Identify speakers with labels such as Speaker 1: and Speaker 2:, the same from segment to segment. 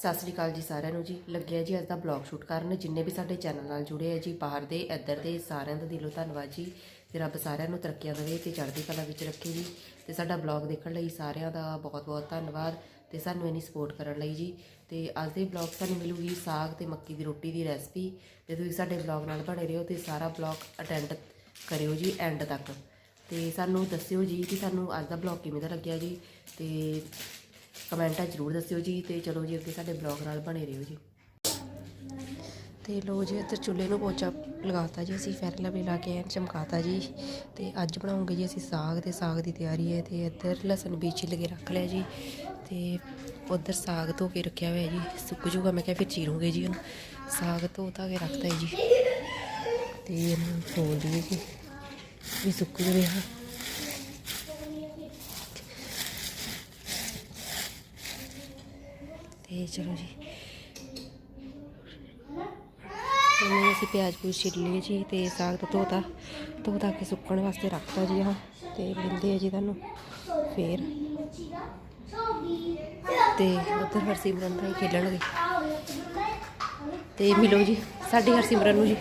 Speaker 1: ਸਤਿ ਸ੍ਰੀ ਅਕਾਲ ਜੀ ਸਾਰਿਆਂ ਨੂੰ ਜੀ। ਲੱਗਿਆ ਜੀ ਅੱਜ ਦਾ ਬਲੌਗ ਸ਼ੂਟ ਕਰਨ। ਜਿੰਨੇ ਵੀ ਸਾਡੇ ਚੈਨਲ ਨਾਲ ਜੁੜੇ ਆ ਜੀ, ਬਾਹਰ ਦੇ, ਇੱਧਰ ਦੇ, ਸਾਰਿਆਂ ਦਾ ਦਿਲੋਂ ਧੰਨਵਾਦ ਜੀ। ਤੇ ਰੱਬ ਸਾਰਿਆਂ ਨੂੰ ਤਰੱਕੀਆਂ ਦੇਵੇ ਤੇ ਚੜ੍ਹਦੀ ਕਲਾ ਵਿੱਚ ਰੱਖੇ ਜੀ। ਤੇ ਸਾਡਾ ਬਲੌਗ ਦੇਖਣ ਲਈ ਸਾਰਿਆਂ ਦਾ ਬਹੁਤ-ਬਹੁਤ ਧੰਨਵਾਦ ਤੇ ਸਾਨੂੰ ਇੰਨੀ ਸਪੋਰਟ ਕਰਨ ਲਈ ਜੀ। ਤੇ ਅੱਜ ਦੇ ਬਲੌਗ ਸਾਨੂੰ ਮਿਲੂਗੀ ਸਾਗ ਤੇ ਮੱਕੀ ਦੀ ਰੋਟੀ ਦੀ ਰੈਸਪੀ ਤੇ ਤੁਸੀਂ ਸਾਡੇ ਬਲੌਗ ਨਾਲ ਬਣੇ ਰਹੋ ਤੇ ਸਾਰਾ ਬਲੌਗ ਅਟੈਂਡ ਕਰਿਓ ਜੀ ਐਂਡ ਤੱਕ। ਤੇ ਸਾਨੂੰ ਦੱਸਿਓ ਜੀ ਕਿ ਸਾਨੂੰ ਅੱਜ ਦਾ ਬਲੌਗ ਕਿਵੇਂ ਦਾ ਲੱਗਿਆ ਜੀ। ਤੇ ਕਮੈਂਟਾਂ ਜ਼ਰੂਰ ਦੱਸਿਓ ਜੀ ਤੇ ਚਲੋ ਜੀ ਅੱਗੇ ਸਾਡੇ ਬਲੌਗ ਨਾਲ ਬਣੇ ਰਹੋ ਜੀ। ਤੇ ਲੋ ਜੀ ਇੱਧਰ ਚੁੱਲ੍ਹੇ ਨੂੰ ਪੋਚਾ ਲਗਾਤਾ ਜੀ, ਅਸੀਂ ਫੈਰਲਾ ਵੀ ਲਾ ਕੇ ਐਨ ਚਮਕਾਤਾ ਜੀ ਤੇ ਅੱਜ ਬਣਾਉਂਗੇ ਜੀ ਅਸੀਂ ਸਾਗ ਤੇ ਸਾਗ ਦੀ ਤਿਆਰੀ ਹੈ ਤੇ ਇੱਧਰ ਲਸਣ ਵੀ ਛਿੱਲ ਕੇ ਰੱਖ ਲਿਆ ਜੀ ਤੇ ਉਧਰ ਸਾਗ ਧੋ ਕੇ ਰੱਖਿਆ ਹੋਇਆ ਜੀ, ਸੁੱਕ ਜੂਗਾ ਮੈਂ ਕਿਹਾ ਫਿਰ ਚੀਰੂਗੇ ਜੀ ਉਹਨੂੰ। ਸਾਗ ਧੋ ਧਾ ਕੇ ਰੱਖਤਾ ਜੀ ਤੇ ਇਹਨੂੰ ਫੋਲ ਦਈਏ ਜੀ ਵੀ ਸੁੱਕ ਜਵੇ ਤੇ ਚਲੋ ਜੀ। ਇਹਨੂੰ ਅਸੀਂ ਪਿਆਜ਼ ਪੂਜ ਛਿੱਲ ਲਏ ਜੀ ਤੇ ਸਾਗ ਤਾਂ ਧੋਤਾ ਧੋਤਾ ਕੇ ਸੁੱਕਣ ਵਾਸਤੇ ਰੱਖਤਾ ਜੀ ਹਾਂ ਤੇ ਮਿਲਦੇ ਆ ਜੀ ਤੁਹਾਨੂੰ ਫੇਰ। ਤੇ ਉੱਧਰ ਹਰਸਿਮਰਨ ਭਾਈ ਖੇਲਣਗੇ। ਤੇ ਮਿਲੋ ਜੀ ਸਾਡੀ ਹਰਸਿਮਰਨ ਨੂੰ ਜੀ।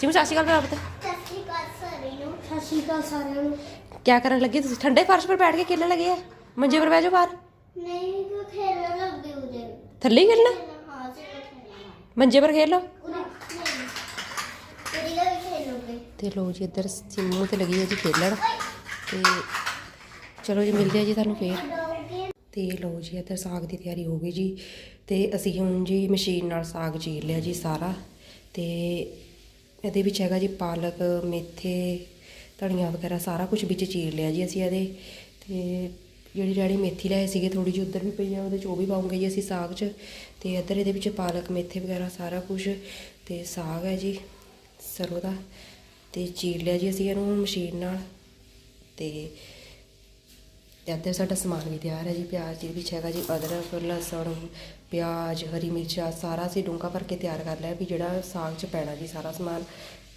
Speaker 1: ਸਿਮਰ ਸਤਿ ਸ਼੍ਰੀ ਅਕਾਲ ਬਰਾਬਰ
Speaker 2: ਸਤਿ ਸਤਿ ਸ਼੍ਰੀ ਅਕਾਲ ਸਾਰਿਆਂ ਨੂੰ
Speaker 1: ਕੀ ਕਰਨ ਲੱਗੇ ਤੁਸੀਂ? ਠੰਡੇ ਫਰਸ਼ ਪਰ ਬੈਠ ਕੇ ਖੇਲਣ ਲੱਗੇ ਆ? ਮੰਜੇ ਪਰ ਬਹਿ ਜਾਓ ਬਾਹਰ।
Speaker 2: ਨਹੀਂ ਕੋ ਖੇਲਣ
Speaker 1: ਥੱਲੇ ਹੀ ਖੇਲਣਾ? ਮੰਜੇ ਪਰ ਖੇਲ ਲਓ। ਤੇ ਲੋ ਜੀ, ਇੱਧਰ ਸਿੰਮੂ ਤੇ ਲੱਗੀ ਹੈ ਜੀ ਖੇਲਣ। ਤੇ ਚਲੋ ਜੀ, ਮਿਲਦੇ ਆ ਜੀ ਤੁਹਾਨੂੰ ਫੇਰ।
Speaker 2: ਦੋਗੇ
Speaker 1: ਤੇ ਲੋ ਜੀ, ਇੱਧਰ ਸਾਗ ਦੀ ਤਿਆਰੀ ਹੋ ਗਈ ਜੀ। ਤੇ ਅਸੀਂ ਹੁਣ ਜੀ ਮਸ਼ੀਨ ਨਾਲ ਸਾਗ ਚੀਰ ਲਿਆ ਜੀ ਸਾਰਾ। ਤੇ ਇਹਦੇ ਵਿੱਚ ਹੈਗਾ ਜੀ ਪਾਲਕ, ਮੇਥੇ, ਧਨੀਆ ਵਗੈਰਾ ਸਾਰਾ ਕੁਝ ਵਿੱਚ ਚੀਰ ਲਿਆ ਜੀ ਅਸੀਂ ਇਹਦੇ। ਤੇ ਜਿਹੜੀ ਜਿਹੜੀ ਮੇਥੀ ਲਏ ਸੀਗੇ ਥੋੜੀ ਜਿਹੀ ਉੱਧਰ ਵੀ ਪਈ ਆ, ਉਹਦੇ ਚ ਉਹ ਵੀ ਪਾਉਂਗੇ ਜੀ ਅਸੀਂ ਸਾਗ 'ਚ। ਤੇ ਇੱਧਰ ਇਹਦੇ ਵਿੱਚ ਪਾਲਕ ਮੇਥੇ ਵਗੈਰਾ ਸਾਰਾ ਕੁਝ ਤੇ ਸਾਗ ਹੈ ਜੀ, ਸਰੋਂ ਦਾ। ਤੇ ਚੀਰ ਲਿਆ ਜੀ ਅਸੀਂ ਇਹਨੂੰ ਮਸ਼ੀਨ ਨਾਲ। ਤੇ ਇੱਧਰ ਸਾਡਾ ਸਮਾਨ ਵੀ ਤਿਆਰ ਹੈ ਜੀ, ਪਿਆਜ਼ ਜਿਹਦੇ ਵਿੱਚ ਹੈਗਾ ਜੀ ਅਦਰਕ, ਲਸਣ, ਪਿਆਜ਼, ਹਰੀ ਮਿਰਚਾਂ ਸਾਰਾ ਅਸੀਂ ਡੂੰਘਾ ਭਰ ਕੇ ਤਿਆਰ ਕਰ ਲਿਆ ਵੀ ਜਿਹੜਾ ਸਾਗ 'ਚ ਪੈਣਾ ਜੀ ਸਾਰਾ ਸਮਾਨ।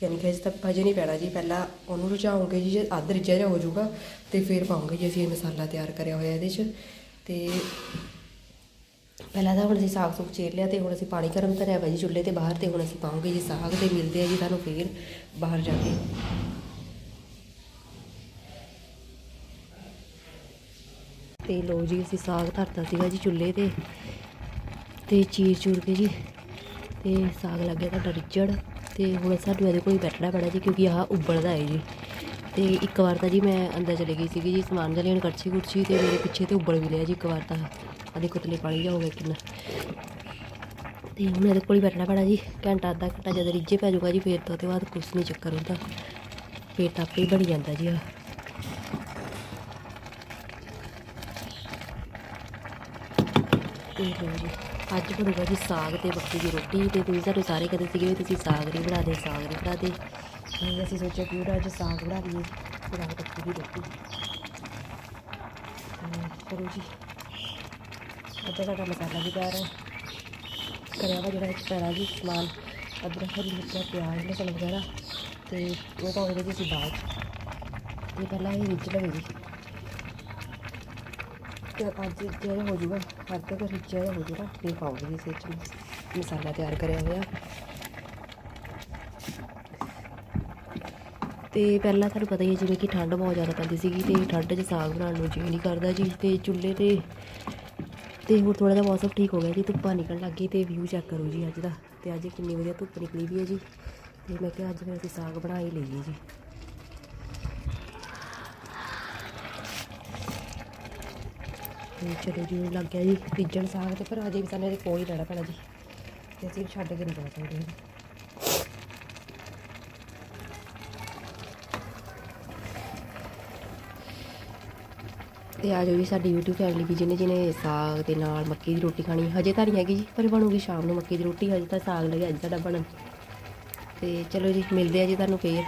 Speaker 1: ਯਾਨੀ ਕਿ ਅਜੇ ਤੱਕ ਹਜੇ ਨਹੀਂ ਪੈਣਾ ਜੀ। ਪਹਿਲਾਂ ਉਹਨੂੰ ਰਝਾਉਂਗੇ ਜੀ, ਜੇ ਅੱਧ ਰਿੱਝਿਆ ਜਿਹਾ ਹੋ ਜਾਊਗਾ ਤੇ ਫਿਰ ਪਾਉਂਗੇ ਜੀ ਅਸੀਂ ਇਹ ਮਸਾਲਾ ਤਿਆਰ ਕਰਿਆ ਹੋਇਆ ਇਹਦੇ 'ਚ। ਤੇ ਪਹਿਲਾਂ ਤਾਂ ਹੁਣ ਅਸੀਂ ਸਾਗ ਸੁਗ ਚੀਰ ਲਿਆ ਤੇ ਹੁਣ ਅਸੀਂ ਪਾਣੀ ਗਰਮ ਧਰਿਆ ਵਾ ਜੀ ਚੁੱਲ੍ਹੇ ਤੇ ਬਾਹਰ ਤੇ ਹੁਣ ਅਸੀਂ ਪਾਉਂਗੇ ਜੀ ਸਾਗ ਤੇ ਮਿਲਦੇ ਆ ਜੀ ਤੁਹਾਨੂੰ ਫੇਰ ਬਾਹਰ ਜਾ ਕੇ। ਤੇ ਲੋ ਜੀ ਅਸੀਂ ਸਾਗ ਧਰਤਾ ਸੀਗਾ ਜੀ ਚੁੱਲ੍ਹੇ ਤੇ। ਤੇ ਚੀਰ ਚੂਰ ਕੇ ਜੀ। ਤੇ ਸਾਗ ਲੱਗਿਆ ਤੁਹਾਡਾ ਰਿਜੜ ਤੇ ਹੁਣ ਸਾਨੂੰ ਇਹਦੇ ਕੋਲ ਹੀ ਬੈਠਣਾ ਪੈਣਾ ਜੀ, ਕਿਉਂਕਿ ਆਹ ਉਬਲਦਾ ਹੈ ਜੀ। ਤੇ ਇੱਕ ਵਾਰ ਤਾਂ ਜੀ ਮੈਂ ਅੰਦਰ ਚਲੇ ਗਈ ਸੀਗੀ ਜੀ, ਸਮਾਨ ਜਿਹਾ ਲੈਣ ਕੜਛੀ ਕੁੜਛੀ ਤੇ ਮੇਰੇ ਪਿੱਛੇ ਤੇ ਉਬਲ ਵੀ ਲਿਆ ਜੀ ਇੱਕ ਵਾਰ ਤਾਂ। ਆ ਦੇਖੋ ਤਲੇ ਪਾਣੀ ਜਾ ਹੋ ਗਿਆ ਕਿੰਨਾ। ਤੇ ਹੁਣ ਇਹਦੇ ਕੋਲ ਹੀ ਬੈਠਣਾ ਪੈਣਾ ਜੀ, ਘੰਟਾ, ਅੱਧਾ ਘੰਟਾ ਜਦ ਰਿੱਝੇ ਪੈ ਜਾਊਗਾ ਜੀ, ਫੇਰ ਤੋਂ ਉਹਦੇ ਬਾਅਦ ਕੁਛ ਨਹੀਂ ਚੱਕਰ ਹੁੰਦਾ। ਫੇਰ ਤਾਂ ਆਪੇ ਹੀ ਬਣ ਜਾਂਦਾ ਜੀ ਆ ਤੇ ਲਓ ਜੀ। ਅੱਜ ਬਣੂਗਾ ਜੀ ਸਾਗ ਤੇ ਮੱਕੀ ਦੀ ਰੋਟੀ ਤੇ ਤੁਸੀਂ ਸਾਡੇ ਸਾਰੇ ਕਹਿੰਦੇ ਸੀਗੇ ਵੀ ਤੁਸੀਂ ਸਾਗ ਨਹੀਂ ਬਣਾ ਦੇ ਸਾਗ ਨਹੀਂ ਬਣਾ ਦੇ ਤੇ ਅਸੀਂ ਸੋਚਿਆ ਕਿ ਉਹਦਾ ਅੱਜ ਸਾਗ ਬਣਾ ਲਈਏ, ਤੇ ਨਾਲ ਮੱਕੀ ਦੀ ਰੋਟੀ। ਤੇ ਜੀ। ਅੱਧਾ ਸਾਡਾ ਮਸਾਲਾ ਵੀ ਤਿਆਰ ਹੈ। ਕਰਿਆ ਵਾ ਜਿਹੜਾ ਵਿੱਚ ਪੈਣਾ ਜੀ ਸਮਾਨ, ਅਦਰਕ, ਹਰੀ ਮਿਰਚਾਂ, ਪਿਆਜ਼, ਲਸਣ ਵਗੈਰਾ, ਤੇ ਉਹ ਪਾਉਂਗੇ ਜੀ ਅਸੀਂ ਬਾਅਦ 'ਚ। ਪਹਿਲਾਂ ਇਹ ਰਿੱਝ ਲਵੇ ਜੀ ਤੇ ਅੱਜ ਜਿਹੜਾ ਹੋ ਜੂਗਾ ਹਰ ਤੱਕ ਰਿੱਝਿਆ ਜਿਹਾ ਹੋ ਜਾਊਗਾ ਫਿਰ ਪਾਉਂਗੇ ਜੀ ਇਸ ਵਿੱਚ ਮਸਾਲਾ ਤਿਆਰ ਕਰਿਆ ਹੋਇਆ ਤੇ ਪਹਿਲਾਂ ਤੁਹਾਨੂੰ ਪਤਾ ਹੀ ਹੈ ਜਿਵੇਂ ਕਿ ਠੰਡ ਬਹੁਤ ਜ਼ਿਆਦਾ ਪੈਂਦੀ ਸੀਗੀ ਤੇ ਠੰਡ 'ਚ ਸਾਗ ਬਣਾਉਣ ਨੂੰ ਜੀ ਨਹੀਂ ਕਰਦਾ ਜੀ ਤੇ ਚੁੱਲ੍ਹੇ ਤੇ ਤੇ ਹੁਣ ਥੋੜਾ ਜਿਹਾ ਮੌਸਮ ਠੀਕ ਹੋ ਗਿਆ ਜੀ, ਧੁੱਪਾਂ ਨਿਕਲਣ ਲੱਗ ਗਈ ਤੇ ਵਿਊ ਚੈੱਕ ਕਰੋ ਜੀ ਅੱਜ ਦਾ। ਤੇ ਅੱਜ ਕਿੰਨੀ ਵਧੀਆ ਧੁੱਪ ਨਿਕਲੀ ਵੀ ਹੈ ਜੀ। ਤੇ ਮੈਂ ਕਿਹਾ ਅੱਜ ਫਿਰ ਅਸੀਂ ਸਾਗ ਬਣਾ ਹੀ ਲਈਏ ਜੀ। ਤੇ ਚਲੋ ਜੀ ਲੱਗ ਗਿਆ ਜੀ ਰਿੱਝਣ ਸਾਗ ਤੇ ਫਿਰ ਹਜੇ ਵੀ ਸਾਨੂੰ ਇਹਦੇ ਕੋਲ ਹੀ ਰਹਿਣਾ ਪੈਣਾ ਜੀ। ਤੇ ਅਸੀਂ ਛੱਡ ਕੇ ਨਹੀਂ ਜਾ। ਸਕਦੇ ਤੇ ਆ ਜਾਓ ਜੀ ਸਾਡੀ YouTube ਫੈਮਿਲੀ ਵੀ ਜਿਹਨੇ ਜਿਹਨੇ ਸਾਗ ਦੇ ਨਾਲ ਮੱਕੀ ਦੀ ਰੋਟੀ ਖਾਣੀ, ਹਜੇ ਤਾਂ ਨਹੀਂ ਹੈਗੀ ਜੀ, ਪਰ ਬਣੂਗੀ ਸ਼ਾਮ ਨੂੰ ਮੱਕੀ ਦੀ ਰੋਟੀ, ਹਜੇ ਤਾਂ ਸਾਗ ਲੱਗਿਆ ਅੱਜ ਸਾਡਾ ਬਣਨ। ਤੇ ਚਲੋ ਜੀ, ਮਿਲਦੇ ਆ ਜੀ ਤੁਹਾਨੂੰ ਫੇਰ,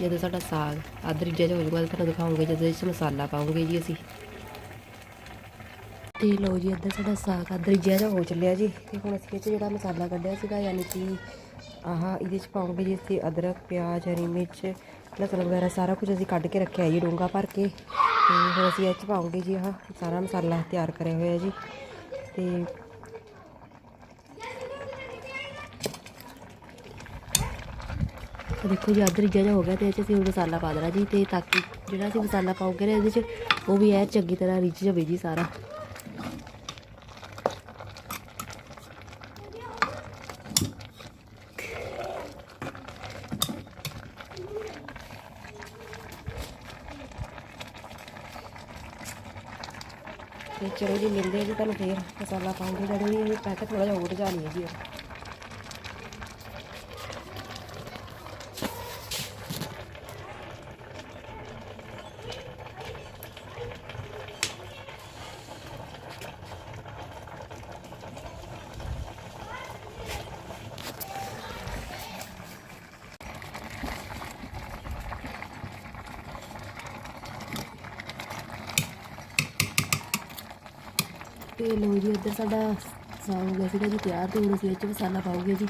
Speaker 1: ਜਦੋਂ ਸਾਡਾ ਸਾਗ ਅੱਧ ਰਿੱਝਿਆ ਜਿਹਾ ਹੋ ਜਾਊਗਾ ਤੁਹਾਨੂੰ ਦਿਖਾਉਂਗੇ ਜਦੋਂ ਇਸ 'ਚ ਮਸਾਲਾ ਪਾਉਂਗੇ ਜੀ ਅਸੀਂ। ਤੇ ਲਓ ਜੀ, ਇੱਧਰ ਸਾਡਾ ਸਾਗ ਆਦਰ ਜਿਹਾ ਜਿਹਾ ਹੋ ਚੱਲਿਆ ਜੀ। ਤੇ ਹੁਣ ਅਸੀਂ ਇਹ 'ਚ ਜਿਹੜਾ ਮਸਾਲਾ ਕੱਢਿਆ ਸੀਗਾ, ਯਾਨੀ ਕਿ ਆਹ ਇਹਦੇ 'ਚ ਪਾਉਂਗੇ ਜੀ ਅਸੀਂ ਅਦਰਕ, ਪਿਆਜ਼, ਹਰੀ ਮਿਰਚ, ਲਸਣ ਵਗੈਰਾ, ਸਾਰਾ ਕੁਝ ਅਸੀਂ ਕੱਢ ਕੇ ਰੱਖਿਆ ਜੀ ਡੋਂਗਾ ਭਰ ਕੇ। ਤੇ ਹੁਣ ਅਸੀਂ ਇਹ 'ਚ ਪਾਉਂਗੇ ਜੀ ਆਹ ਸਾਰਾ ਮਸਾਲਾ ਤਿਆਰ ਕਰਿਆ ਹੋਇਆ ਜੀ। ਤੇ ਦੇਖੋ ਜੀ ਆਦਰ ਜਿਹਾ ਹੋ ਗਿਆ ਤੇ ਇਹ 'ਚ ਅਸੀਂ ਮਸਾਲਾ ਪਾ ਦੇਣਾ ਜੀ। ਤੇ ਤਾਂ ਕਿ ਜਿਹੜਾ ਅਸੀਂ ਮਸਾਲਾ ਪਾਉਗੇ ਨਾ ਇਹਦੇ 'ਚ, ਉਹ ਵੀ ਇਹ ਚੰਗੀ ਤਰ੍ਹਾਂ ਰਿੱਝ ਜਾਵੇ ਜੀ ਸਾਰਾ। ਤੁਹਾਨੂੰ ਫੇਰ ਮਸਾਲਾ ਪਾਉਂਗੇ ਜਦੋਂ ਵੀ ਇਹ ਪੈਕਟ ਥੋੜਾ ਜਿਹਾ ਹੋਰ ਜਾਣੀ ਹੈ ਜੀ ਤੇ ਲੋ ਜੀ ਇੱਧਰ ਸਾਡਾ ਸਾਗ ਹੋ ਗਿਆ ਸੀਗਾ ਜੀ, ਤਿਆਰ ਤੇ ਹੁਣ ਅਸੀਂ ਇਹ 'ਚ ਮਸਾਲਾ ਪਾਉਗੇ ਜੀ।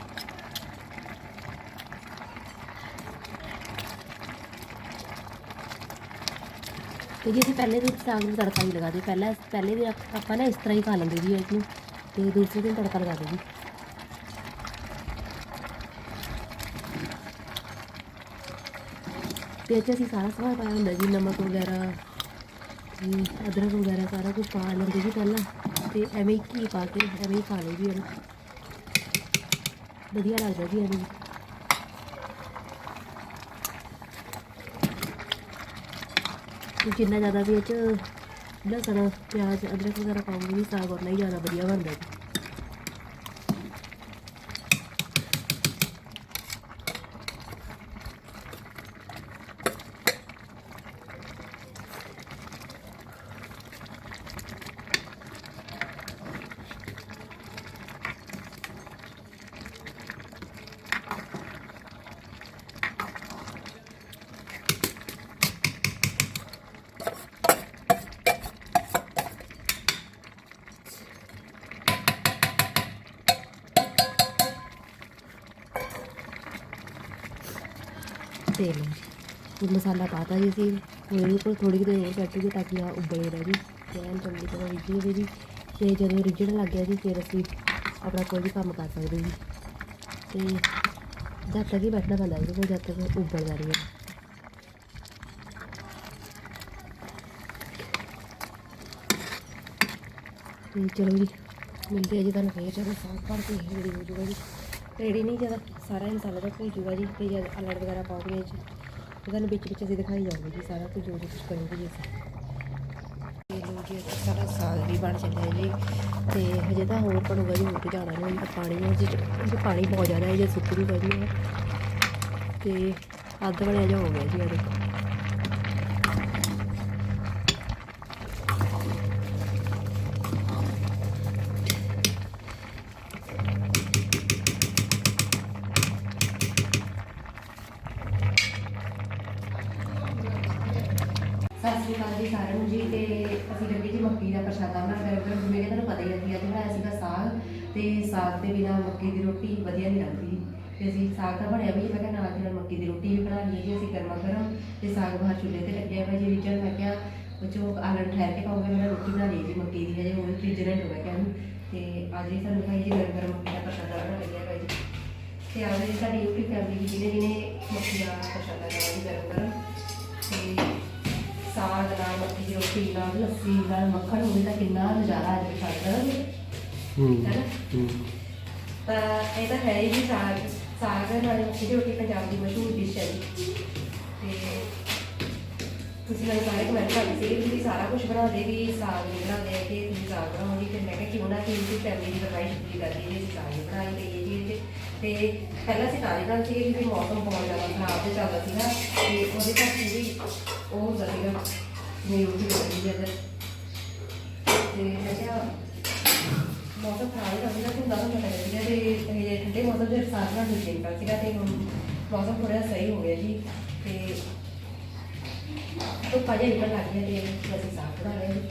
Speaker 1: ਤੇ ਜੀ ਅਸੀਂ ਪਹਿਲੇ ਦਿਨ ਸਾਗ ਨੂੰ ਤੜਕਾ ਨਹੀਂ ਲਗਾਦੇ ਪਹਿਲਾਂ ਪਹਿਲੇ ਦਿਨ ਆਪਾਂ ਨਾ ਇਸ ਤਰ੍ਹਾਂ ਹੀ ਖਾ ਲੈਂਦੇ ਜੀ ਇਸ ਨੂੰ ਤੇ ਦੂਸਰੇ ਦਿਨ ਤੜਕਾ ਲਗਾ ਦੇ ਜੀ। ਤੇ ਇਹ 'ਚ ਅਸੀਂ ਸਾਰਾ ਸਮਾਨ ਪਾਇਆ ਹੁੰਦਾ ਜੀ, ਨਮਕ ਵਗੈਰਾ ਤੇ ਅਦਰਕ ਵਗੈਰਾ ਸਾਰਾ ਕੁਝ ਪਾ ਲੈਂਦੇ ਜੀ ਪਹਿਲਾਂ। ਤੇ ਐਵੇਂ ਹੀ ਘੀ ਪਾ ਕੇ, ਐਵੇਂ ਹੀ ਖਾ ਲਈ ਜੀ ਇਹਨੂੰ ਵਧੀਆ ਲੱਗਦਾ ਜੀ ਐਵੇਂ ਹੀ। ਜਿੰਨਾ ਜ਼ਿਆਦਾ ਵੀ ਇਹ 'ਚ ਲਸਣ, ਪਿਆਜ਼, ਅਦਰਕ ਵਗੈਰਾ ਪਾਉਂਗੇ ਜੀ ਸਾਗ ਉਨਾ ਹੀ ਜ਼ਿਆਦਾ ਵਧੀਆ ਬਣਦਾ ਜੀ ਤੇ ਲਓ। ਜੀ ਮਸਾਲਾ ਪਾਤਾ ਜੀ ਅਸੀਂ, ਹੁਣ ਇਹਦੇ ਉੱਪਰ ਥੋੜੀ ਜਿਹੀ ਦੇਰ ਹੋਰ ਕੱਟੂਗੇ ਤਾਂ ਕਿ ਆ ਉਬਲੇ ਰਹਿ ਜੀ ਤੇ ਐਨ ਚੰਗੀ ਤਰ੍ਹਾਂ ਰਿੱਝ ਜਾਵੇ ਜੀ ਤੇ ਜਦੋਂ ਰਿੱਝਣ ਲੱਗ ਗਿਆ ਜੀ, ਫਿਰ ਅਸੀਂ ਆਪਣਾ ਕੋਈ ਵੀ ਕੰਮ ਕਰ ਸਕਦੇ ਜੀ। ਤੇ ਜਦ ਤੱਕ ਹੀ ਬੈਠਣਾ ਪੈਂਦਾ ਜੀ ਕੋਈ ਜਦ ਤੱਕ ਉਬਲਦਾ ਰਹੀ ਹੈ। ਤੇ ਚਲੋ ਜੀ, ਮਿਲਦੇ ਆ ਜੀ ਤੁਹਾਨੂੰ ਫੇਰ। ਜਦੋਂ ਸਾਗ ਭਰ ਕੇ ਰੈਡੀ ਹੋ ਜਾਊਗਾ ਜੀ। ਰੇੜੀ ਨਹੀਂ ਜ਼ਿਆਦਾ, ਸਾਰਾ ਹੀ ਮਸਾਲਾ ਦਾ ਭੁੱਜ ਜਾਊਗਾ ਜੀ, ਤੇ ਜਦ ਅਲੜ ਵਗੈਰਾ ਪਾਓਗੇ ਜੀ ਤੇ ਤੁਹਾਨੂੰ ਵਿੱਚ ਵਿੱਚ ਅਸੀਂ ਦਿਖਾਈ ਜਾਊਗੀ ਜੀ ਸਾਰਾ ਕੁਝ ਜੋ ਜੋ ਕੁਝ ਕਰੋਗੇ ਜੀ ਅਸੀਂ ਲੋ ਜੀ, ਇੱਥੇ ਸਾਗ ਵੀ ਬਣ ਚੱਲਿਆ ਜੀ, ਤੇ ਹਜੇ ਤਾਂ ਹੋਰ ਬਣੂਗਾ ਜੀ, ਹੋਰ ਜਾਣਾ ਨਹੀਂ ਤਾਂ ਪਾਣੀ ਹੈ ਜੀ ਜੀ ਪਾਣੀ ਬਹੁਤ ਜ਼ਿਆਦਾ ਹੈ, ਜੇ ਸੁੱਕ ਜੂਗਾ ਜੀ ਇਹ। ਤੇ ਅੱਧ ਬਣਿਆ ਜਿਹਾ ਹੋ ਗਿਆ ਜੀ ਇਹ ਦੇਖੋ ਸਤਿ ਸ਼੍ਰੀ ਅਕਾਲ ਜੀ ਸਾਰਿਆਂ ਨੂੰ ਜੀ ਤੇ ਅਸੀਂ ਲੱਗੇ ਜੀ ਮੱਕੀ ਦਾ ਪ੍ਰਸ਼ਾਦਾ ਬਣਾਉਣ ਗਰਮ ਗਰਮ ਜਿਵੇਂ ਕਿ ਤੁਹਾਨੂੰ ਪਤਾ ਹੀ ਹੈ ਕਿ ਅੱਜ ਬਣਾਇਆ ਸੀਗਾ ਸਾਗ ਤੇ ਸਾਗ ਦੇ ਬਿਨਾਂ ਮੱਕੀ ਦੀ ਰੋਟੀ ਵਧੀਆ ਨਹੀਂ ਲੱਗਦੀ। ਤੇ ਅਸੀਂ ਸਾਗ ਤਾਂ ਬਣਿਆ ਵੀ ਮੈਂ ਕਿਹਾ ਨਾਲ ਦੀ ਨਾਲ ਮੱਕੀ ਦੀ ਰੋਟੀ ਵੀ ਬਣਾ ਲਈ ਜੀ ਅਸੀਂ ਗਰਮਾ ਗਰਮ ਤੇ ਸਾਗ ਬਾਹਰ ਚੁੱਲ੍ਹੇ ਤੇ ਲੱਗਿਆ ਹੋਇਆ ਜੀ ਰਿਜਨ ਮੈਂ ਕਿਹਾ ਉਹ ਚੋਂ ਆਲਣ ਠਹਿਰ ਕੇ ਪਾਉਂਗੇ ਮੈਂ ਰੋਟੀ ਬਣਾ ਲਈ ਜੀ ਮੱਕੀ ਦੀ ਹਜੇ ਉਹ ਫ੍ਰਿਜ ਨੇ ਹੋ ਗਿਆ ਨੂੰ ਤੇ ਅੱਜ ਹੀ ਸਾਨੂੰ ਖਾਈ ਜੀ ਗਰਮ ਗਰਮ ਮੱਕੀ ਦਾ ਪ੍ਰਸ਼ਾਦਾ ਬਣਾ ਲੱਗਿਆ ਹੋਇਆ ਜੀ। ਤੇ ਜੀ ਸਾਡੀ YouTube ਫੈਮਿਲੀ ਦੀ ਜਿਹਨੇ ਜਿਹਨੇ ਮੱਕੀ ਦਾ ਪ੍ਰਸ਼ਾਦਾ ਖਾਇਆ ਜੀ ਗਰਮ ਗਰਮ। ਤੇ ਸਾਗ ਨਾਲ ਮੱਕੀ ਦੀ ਰੋਟੀ ਨਾਲ ਲੱਸੀ ਨਾਲ ਮੱਖਣ ਹੋਵੇ ਤਾਂ ਕਿੰਨਾ ਨਜ਼ਾਰਾ ਅੱਜ ਖਾਦਾ
Speaker 3: ਹੂੰ
Speaker 1: ਹੈ
Speaker 3: ਹੂੰ।
Speaker 1: ਤਾਂ ਇਹ ਤਾਂ ਹੈ ਹੀ ਜੀ, ਸਾਗ ਸਾਗ ਨਾਲ ਮੱਕੀ ਦੀ ਰੋਟੀ ਪੰਜਾਬ ਦੀ ਮਸ਼ਹੂਰ ਡਿਸ਼ ਹੈ ਜੀ। ਤੇ ਤੁਸੀਂ ਮੈਨੂੰ ਸਾਰੇ ਕਮੈਂਟ ਕਰਦੇ ਸੀਗੇ ਤੁਸੀਂ ਸਾਰਾ ਕੁਝ ਬਣਾਉਂਦੇ ਵੀ, ਸਾਗ ਨਹੀਂ ਬਣਾਉਂਦੇ ਕਿ ਤੁਸੀਂ ਸਾਗ ਬਣਾਓ ਫਿਰ ਮੈਂ ਕਿਹਾ ਕਿਉਂ ਨਾ ਕਿ ਤੁਸੀਂ ਫੈਮਿਲੀ ਦੀ ਫਰਮਾਇਸ਼ ਪੂਰੀ ਕਰ ਦਈਏ, ਜੀ ਸਾਗ ਹੀ ਬਣਾਈ ਲਈਏ ਜੀ ਇਹਦੇ। ਤੇ ਪਹਿਲਾਂ ਅਸੀਂ ਤਾਰੇ ਬਣਾਉਂਦੇ ਸੀਗੇ ਕਿਉਂਕਿ ਮੌਸਮ ਬਹੁਤ ਜ਼ਿਆਦਾ ਖਰਾਬ ਜਿਹਾ ਚੱਲਦਾ ਸੀ ਨਾ ਤੇ ਉਹਦੇ ਕਰਕੇ ਵੀ ਉਹ ਹੁੰਦਾ ਸੀਗਾ ਮੇਰੀ ਰੋਟੀ ਬਣਦੀ ਸੀ ਇੱਧਰ ਤੇ ਮੈਂ ਕਿਹਾ ਮੌਸਮ ਖਰਾਬ ਹੋ ਗਿਆ ਹੁੰਦਾ ਹੁੰਦਾ ਪਤਾ ਲੱਗਿਆ ਤੇ ਇਹ ਠੰਡੇ ਮੌਸਮ ਦੇ ਸਾਥ ਨਾਲ ਨਿਕਲ ਨਿਕਲ ਸੀਗਾ ਤੇ ਹੁਣ ਮੌਸਮ ਥੋੜਾ ਸਹੀ ਹੋ ਗਿਆ ਜੀ ਤੇ ਧੁੱਪਾਂ ਜਿਹਾ ਨਿਕਲ ਲੱਗ ਗਿਆ ਤੇ ਅਸੀਂ ਸਾਗ ਬਣਾ ਰਹੇ ਹਾਂ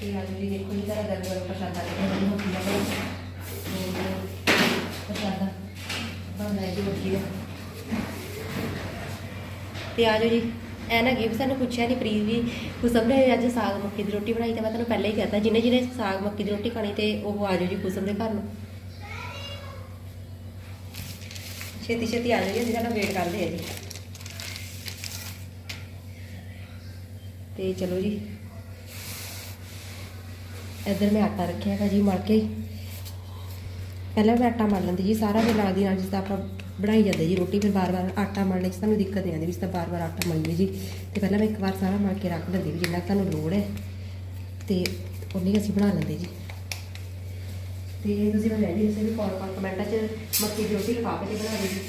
Speaker 1: ਤੇ ਅੱਜ ਵੀ ਦੇਖੋ ਜੀ ਸਾਰਾ ਗਰਮ ਗਰਮ ਪ੍ਰਸ਼ਾਦਾ ਲੱਗਿਆ ਜੀ ਮੱਕੀ ਦਾ ਤੇ ਪ੍ਰਸ਼ਾਦਾ ਬਣ ਰਿਹਾ ਜੀ ਮੱਕੀ ਦਾ ਤੇ ਆਜੋ ਜੀ। ਐ ਨਾ ਕਿ ਸਾਨੂੰ ਪੁੱਛਿਆ ਨਹੀਂ ਪ੍ਰੀਤ ਵੀ ਕੁਸਮ ਨੇ ਅੱਜ ਸਾਗ ਮੱਕੀ ਦੀ ਰੋਟੀ ਬਣਾਈ ਤੇ ਮੈਂ ਤੁਹਾਨੂੰ ਪਹਿਲਾਂ ਹੀ ਕਹਤਾ ਜਿਹਨੇ ਜਿਹਨੇ ਸਾਗ ਮੱਕੀ ਦੀ ਰੋਟੀ ਖਾਣੀ ਤੇ ਉਹ ਆ ਆਜੋ ਜੀ ਕੁਸਮ ਦੇ ਘਰ ਨੂੰ। ਛੇਤੀ ਛੇਤੀ ਆ ਜਾਓ ਅਸੀਂ ਤੁਹਾਡਾ ਵੇਟ ਕਰਦੇ ਆ ਜੀ। ਤੇ ਚਲੋ ਜੀ। ਇੱਧਰ ਮੈਂ ਆਟਾ ਰੱਖਿਆ ਹੈਗਾ ਜੀ, ਮਲ ਕੇ। ਪਹਿਲਾਂ ਮੈਂ ਆਟਾ ਮਲ ਲੈਂਦੀ ਜੀ ਸਾਰਾ ਫਿਰ ਨਾਲ ਦੀ ਨਾਲ ਜਿਸ ਆਪਾਂ ਬਣਾਈ ਜਾਂਦੇ ਜੀ ਰੋਟੀ, ਫਿਰ ਬਾਰ-ਬਾਰ ਆਟਾ ਮਲਣੇ 'ਚ ਤੁਹਾਨੂੰ ਦਿੱਕਤ ਨਹੀਂ ਆਉਂਦੀ, ਵੀ ਇਸ ਤਰ੍ਹਾਂ ਬਾਰ-ਬਾਰ ਆਟਾ ਮਲੀਏ ਜੀ। ਤੇ ਪਹਿਲਾਂ ਮੈਂ ਇੱਕ ਵਾਰ ਸਾਰਾ ਮਲ ਕੇ ਰੱਖ ਲੈਂਦੀ ਵੀ ਜਿੰਨਾ ਤੁਹਾਨੂੰ ਲੋੜ ਹੈ। ਤੇ ਉਨੀ ਅਸੀਂ ਬਣਾ ਲੈਂਦੇ ਜੀ। ਤੇ ਤੁਸੀਂ ਮੈਨੂੰ ਰਹਿੰਦੀ ਤੁਸੀਂ ਵੀ ਕਾਲ ਕਾਲ ਕਮੈਂਟਾਂ 'ਚ ਮੱਕੀ ਦੀ ਰੋਟੀ ਲਿਖਾ ਕੇ ਤੇ ਬਣਾ ਦਿਓ ਜੀ।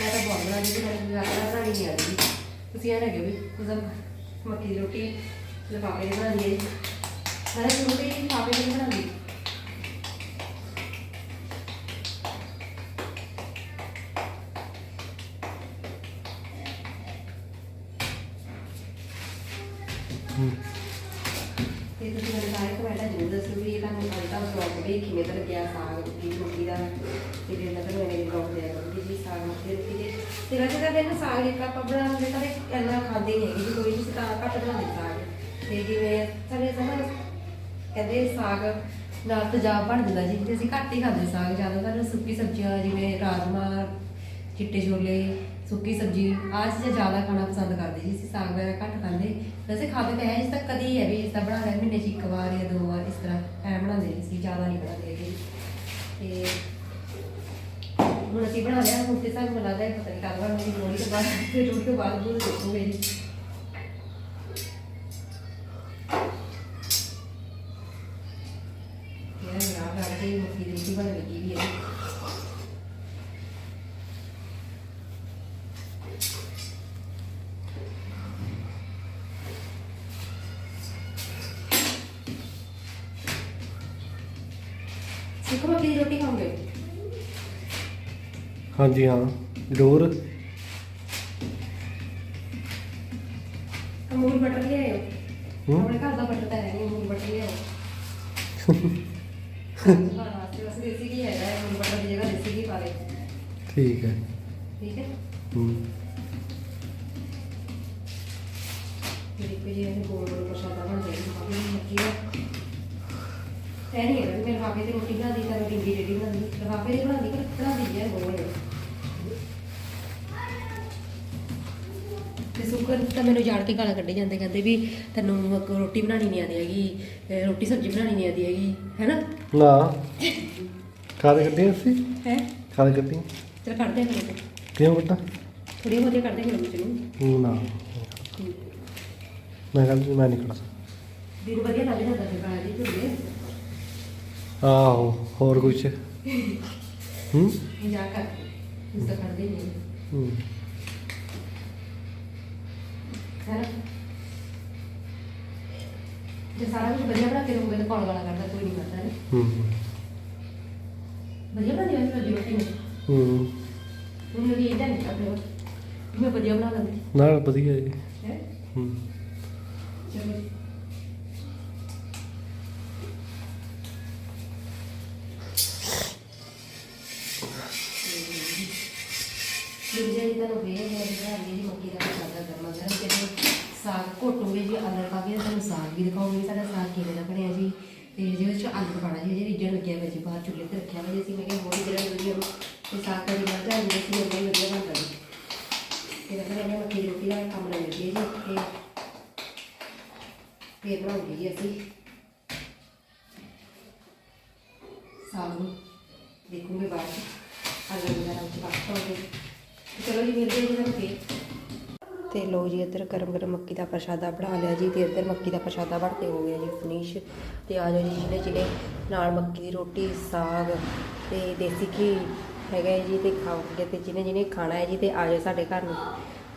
Speaker 1: ਮੈਂ ਤਾਂ ਬਹੁਤ ਬਣਾ ਲਈ ਮੈਨੂੰ ਜ਼ਿਆਦਾ ਬਣਾਉਣੀ ਨਹੀਂ ਆਉਂਦੀ ਜੀ। ਤੁਸੀਂ ਇਹ ਨਾ ਕਿ ਵੀ ਮਤਲਬ ਮੱਕੀ ਦੀ ਰੋਟੀ ਲਿਖਾ ਕੇ ਬਣਾ ਲਈਏ ਮੈਂ ਤਾਂ ਰੋਟੀ ਲਿਫਾਫੇ ਕੇ ਬਣਾਉਂਦੀ। ਬਣਾਉਂਦੇ ਤਾਂ ਇੰਨਾ ਖਾਂਦੇ ਨਹੀਂ ਹੈਗੇ ਜੀ ਕੋਈ ਵੀ ਤਾਂ ਘੱਟ ਬਣਾਉਂਦੇ ਸਾਗ ਤੇ ਜਿਵੇਂ ਸਾਡੇ ਸਮਝ ਕਹਿੰਦੇ ਸਾਗ ਨਾਲ ਤੇਜ਼ਾਬ ਬਣ ਜਾਂਦਾ ਜੀ ਤੇ ਅਸੀਂ ਘੱਟ ਹੀ ਖਾਂਦੇ ਸਾਗ ਜ਼ਿਆਦਾ ਸਾਨੂੰ ਸੁੱਕੀ ਸਬਜ਼ੀਆਂ, ਜਿਵੇਂ ਰਾਜਮਾ, ਚਿੱਟੇ ਛੋਲੇ, ਸੁੱਕੀ ਸਬਜ਼ੀ, ਆਹ ਚੀਜ਼ਾਂ ਜ਼ਿਆਦਾ ਖਾਣਾ ਪਸੰਦ ਕਰਦੇ ਜੀ, ਅਸੀਂ ਸਾਗ ਵਗੈਰਾ ਘੱਟ ਖਾਂਦੇ ਵੈਸੇ ਖਾਂਦੇ ਤਾਂ ਹੈ ਜਿਸ ਤੱਕ ਕਦੀ ਹੈ ਵੀ ਇਸ ਤਰ੍ਹਾਂ ਬਣਾ ਲਿਆ ਮਹੀਨੇ 'ਚ ਇੱਕ ਵਾਰ ਜਾਂ ਦੋ ਵਾਰ ਇਸ ਤਰ੍ਹਾਂ ਐ ਬਣਾਉਂਦੇ ਜੀ ਅਸੀਂ ਜ਼ਿਆਦਾ ਨਹੀਂ ਬਣਾਉਂਦੇ ਹੈਗੇ ਜੀ। ਤੇ ਹੁਣ ਅਸੀਂ ਬਣਾ ਲਿਆ, ਹੁਣ ਤੇ ਸਾਨੂੰ ਲੱਗਦਾ ਹੈ ਪਤਾ ਨਹੀਂ ਕਦ ਬਣਾਉਣੀ ਲੋੜੀ ਤੋਂ ਬਾਅਦ, ਫਿਰ ਲੋੜੀ ਤੋਂ ਬਾਅਦ ਬੂਝ ਦੇਖੋਗੇ ਜੀ ਯਾਰ ਯਾਰ ਆ ਕੇ ਮੱਕੀ ਦੀ ਰੋਟੀ ਬਣ ਲੱਗੀ
Speaker 3: ਹਾਂਜੀ ਹਾਂ ਜ਼ਰੂਰ।
Speaker 1: ਅਮੂਲ ਬਟਰ ਲਿਆਇਓ
Speaker 3: ਹੂੰ?
Speaker 1: ਆਪਣੇ ਘਰ ਦਾ ਬਟਰ ਤਾਂ ਹੈ ਨਹੀਂ ਅਮੂਲ ਬਟਰ ਲਿਆਓ ਹਾਂ ਵਾਸਤੇ ਬਸ ਦੇਸੀ ਘੀ ਹੈਗਾ ਹੈ, ਅਮੂਲ ਬਟਰ ਦੀ ਜਗ੍ਹਾ ਦੇਸੀ ਘੀ ਪਾ ਦੇ
Speaker 3: ਠੀਕ ਹੈ।
Speaker 1: ਤਾਂ ਕੇ ਗਾਲਾਂ ਕੱਢੇ ਜਾਂਦੇ ਕਹਿੰਦੇ ਵੀ ਤੈਨੂੰ ਕ- ਰੋਟੀ ਬਣਾਣੀ ਨਹੀਂ ਆਉਂਦੀ ਹੈਗੀ ਅਹ ਰੋਟੀ ਸਬਜ਼ੀ ਬਣਾਣੀ ਨਹੀਂ ਆਉਂਦੀ ਹੈਗੀ ਹੈਨਾ?
Speaker 3: ਨਾ। ਕਾਹਦੇ ਕੱਢੀਆਂ ਸੀ
Speaker 1: ਹੈ?
Speaker 3: ਕਾਹਦੇ ਕੱਢੀਆਂ?
Speaker 1: ਚਲ ਕੱਢਦੇ ਹਾਂ ਫਿਰ
Speaker 3: ਕਿਉਂ ਕੱਢਾਂ
Speaker 1: ਥੋੜੀ ਬਹੁਤੀ ਕੱਢਦੇ ਹਾਂ ਵਿੱਚ ਨੂੰ।
Speaker 3: ਨਾ। ਮੈਂ ਕਹਿੰਦਾ ਮੈਂ ਨਹੀਂ ਕੱਢਦਾ।
Speaker 1: ਦਿਨ ਵਧੀਆ ਲੱਗ ਜਾਂਦਾ ਫਿਰ ਕਾਲਾ ਜੀ ਝੁੱਲੇ
Speaker 3: ਆਹੋ ਹੋਰ ਕੁਛ? ਹੂੰ।
Speaker 1: ਮਜ਼ਾਕ ਕਰ ਇਸ ਦਾ ਕੱਢਦੇ ਨਹੀਂ।
Speaker 3: ਹੂੰ।
Speaker 1: ਹੈ ਨਾ ਜੇ ਸਾਰਾ ਕੁਝ ਵਧੀਆ ਬਣਾ ਕੇ ਰਹੋਗੇ ਤਾਂ ਕੌਣ ਵਾਲਾ ਕਰਦਾ ਕੋਈ ਨਹੀਂ ਕਰਦਾ ਹੈ
Speaker 3: ਹੂੰ।
Speaker 1: ਵਧੀਆ ਬਣਾ ਦਿਆ ਜੀ ਰੋਟੀ ਨੂੰ।
Speaker 3: ਹੂੰ।
Speaker 1: ਮੈਨੂੰ ਵੀ ਇਹਦਾ ਨਹੀਂ ਕਰਦਾ ਮੈਂ ਵਧੀਆ ਬਣਾ ਲੈਂਦੀ।
Speaker 3: ਨਾਲ ਵਧੀਆ ਜੀ।
Speaker 1: ਹੈ?
Speaker 3: ਹੂੰ।
Speaker 1: ਚਲੋ। ਦੂਜੇ ਜੀ ਤੁਹਾਨੂੰ ਵੇਹ ਹੈ ਜਿਹੜਾ ਮੇਰੀ ਮੱਕੀ ਦਾ ਸਾਦਾ ਗਰਮਾ ਗਰਮ ਜਦੋਂ ਸਾਗ ਘੋਟੂਗੇ ਜੀ, ਆਲੂ ਪਾ ਕੇ ਤੁਹਾਨੂੰ ਸਾਗ ਵੀ ਦਿਖਾਉਂਗੀ। ਸਾਡਾ ਸਾਗ ਕਿਵੇਂ ਦਾ ਬਣਿਆ ਜੀ। ਤੇ ਜਿਹਦੇ ਵਿੱਚ ਆਲੂ ਪਾਣਾ ਜੀ ਜੇ ਰਿੱਜਣ ਲੱਗਿਆ ਹੋਇਆ ਜੀ, ਬਾਹਰ ਚੁੱਲ੍ਹੇ ਤੇ ਰੱਖਿਆ ਹੋਇਆ ਜੀ। ਅਸੀਂ ਮੈਂ ਕਿਹਾ ਹੋਰ ਜਿਹੜਾ ਵਧੀਆ ਤੇ ਸਾਗ ਕਰੀ ਬਣਦਾ ਜੀ ਅਸੀਂ ਉਹ ਵਧੀਆ ਬਣਦਾ ਜੀ। ਤੇ ਮੈਂ ਕਹਿੰਦਾ ਮੱਕੀ ਦੀ ਰੋਟੀ ਦਾ ਕੰਮ ਲੈ ਲਈ ਜੀ, ਤੇ ਫੇਰ ਬਣਾਉਂਗੇ ਜੀ ਅਸੀਂ। ਸਾਗ ਨੂੰ ਦੇਖੂਗੇ ਬਾਅਦ ਚ। ਆਲੂ ਵਗੈਰਾ ਵਿੱਚ ਪਾ ਕੇ। ਚਲੋ ਜੀ, ਮਿਲਦੇ ਹਾਂ ਜੀ ਤੁਹਾਨੂੰ ਤੇ ਲੋ ਜੀ ਇੱਧਰ ਗਰਮ ਗਰਮ ਮੱਕੀ ਦਾ ਪ੍ਰਸ਼ਾਦਾ ਬਣਾ ਲਿਆ ਜੀ ਤੇ ਇੱਧਰ ਮੱਕੀ ਦਾ ਪ੍ਰਸ਼ਾਦਾ ਬਣ ਕੇ ਹੋ ਗਿਆ ਜੀ ਫਿਨਿਸ਼ ਤੇ ਆ ਜਾਓ ਜੀ ਜਿਹੜੇ ਜਿਹੜੇ ਨਾਲ ਮੱਕੀ ਦੀ ਰੋਟੀ, ਸਾਗ ਤੇ ਦੇਸੀ ਘੀ ਹੈਗਾ ਹੈ ਜੀ ਤੇ ਖਾਓਗੇ ਤੇ ਜਿਹਨੇ ਜਿਹਨੇ ਖਾਣਾ ਹੈ ਜੀ ਤੇ ਆ ਜਾਓ ਸਾਡੇ ਘਰ ਨੂੰ।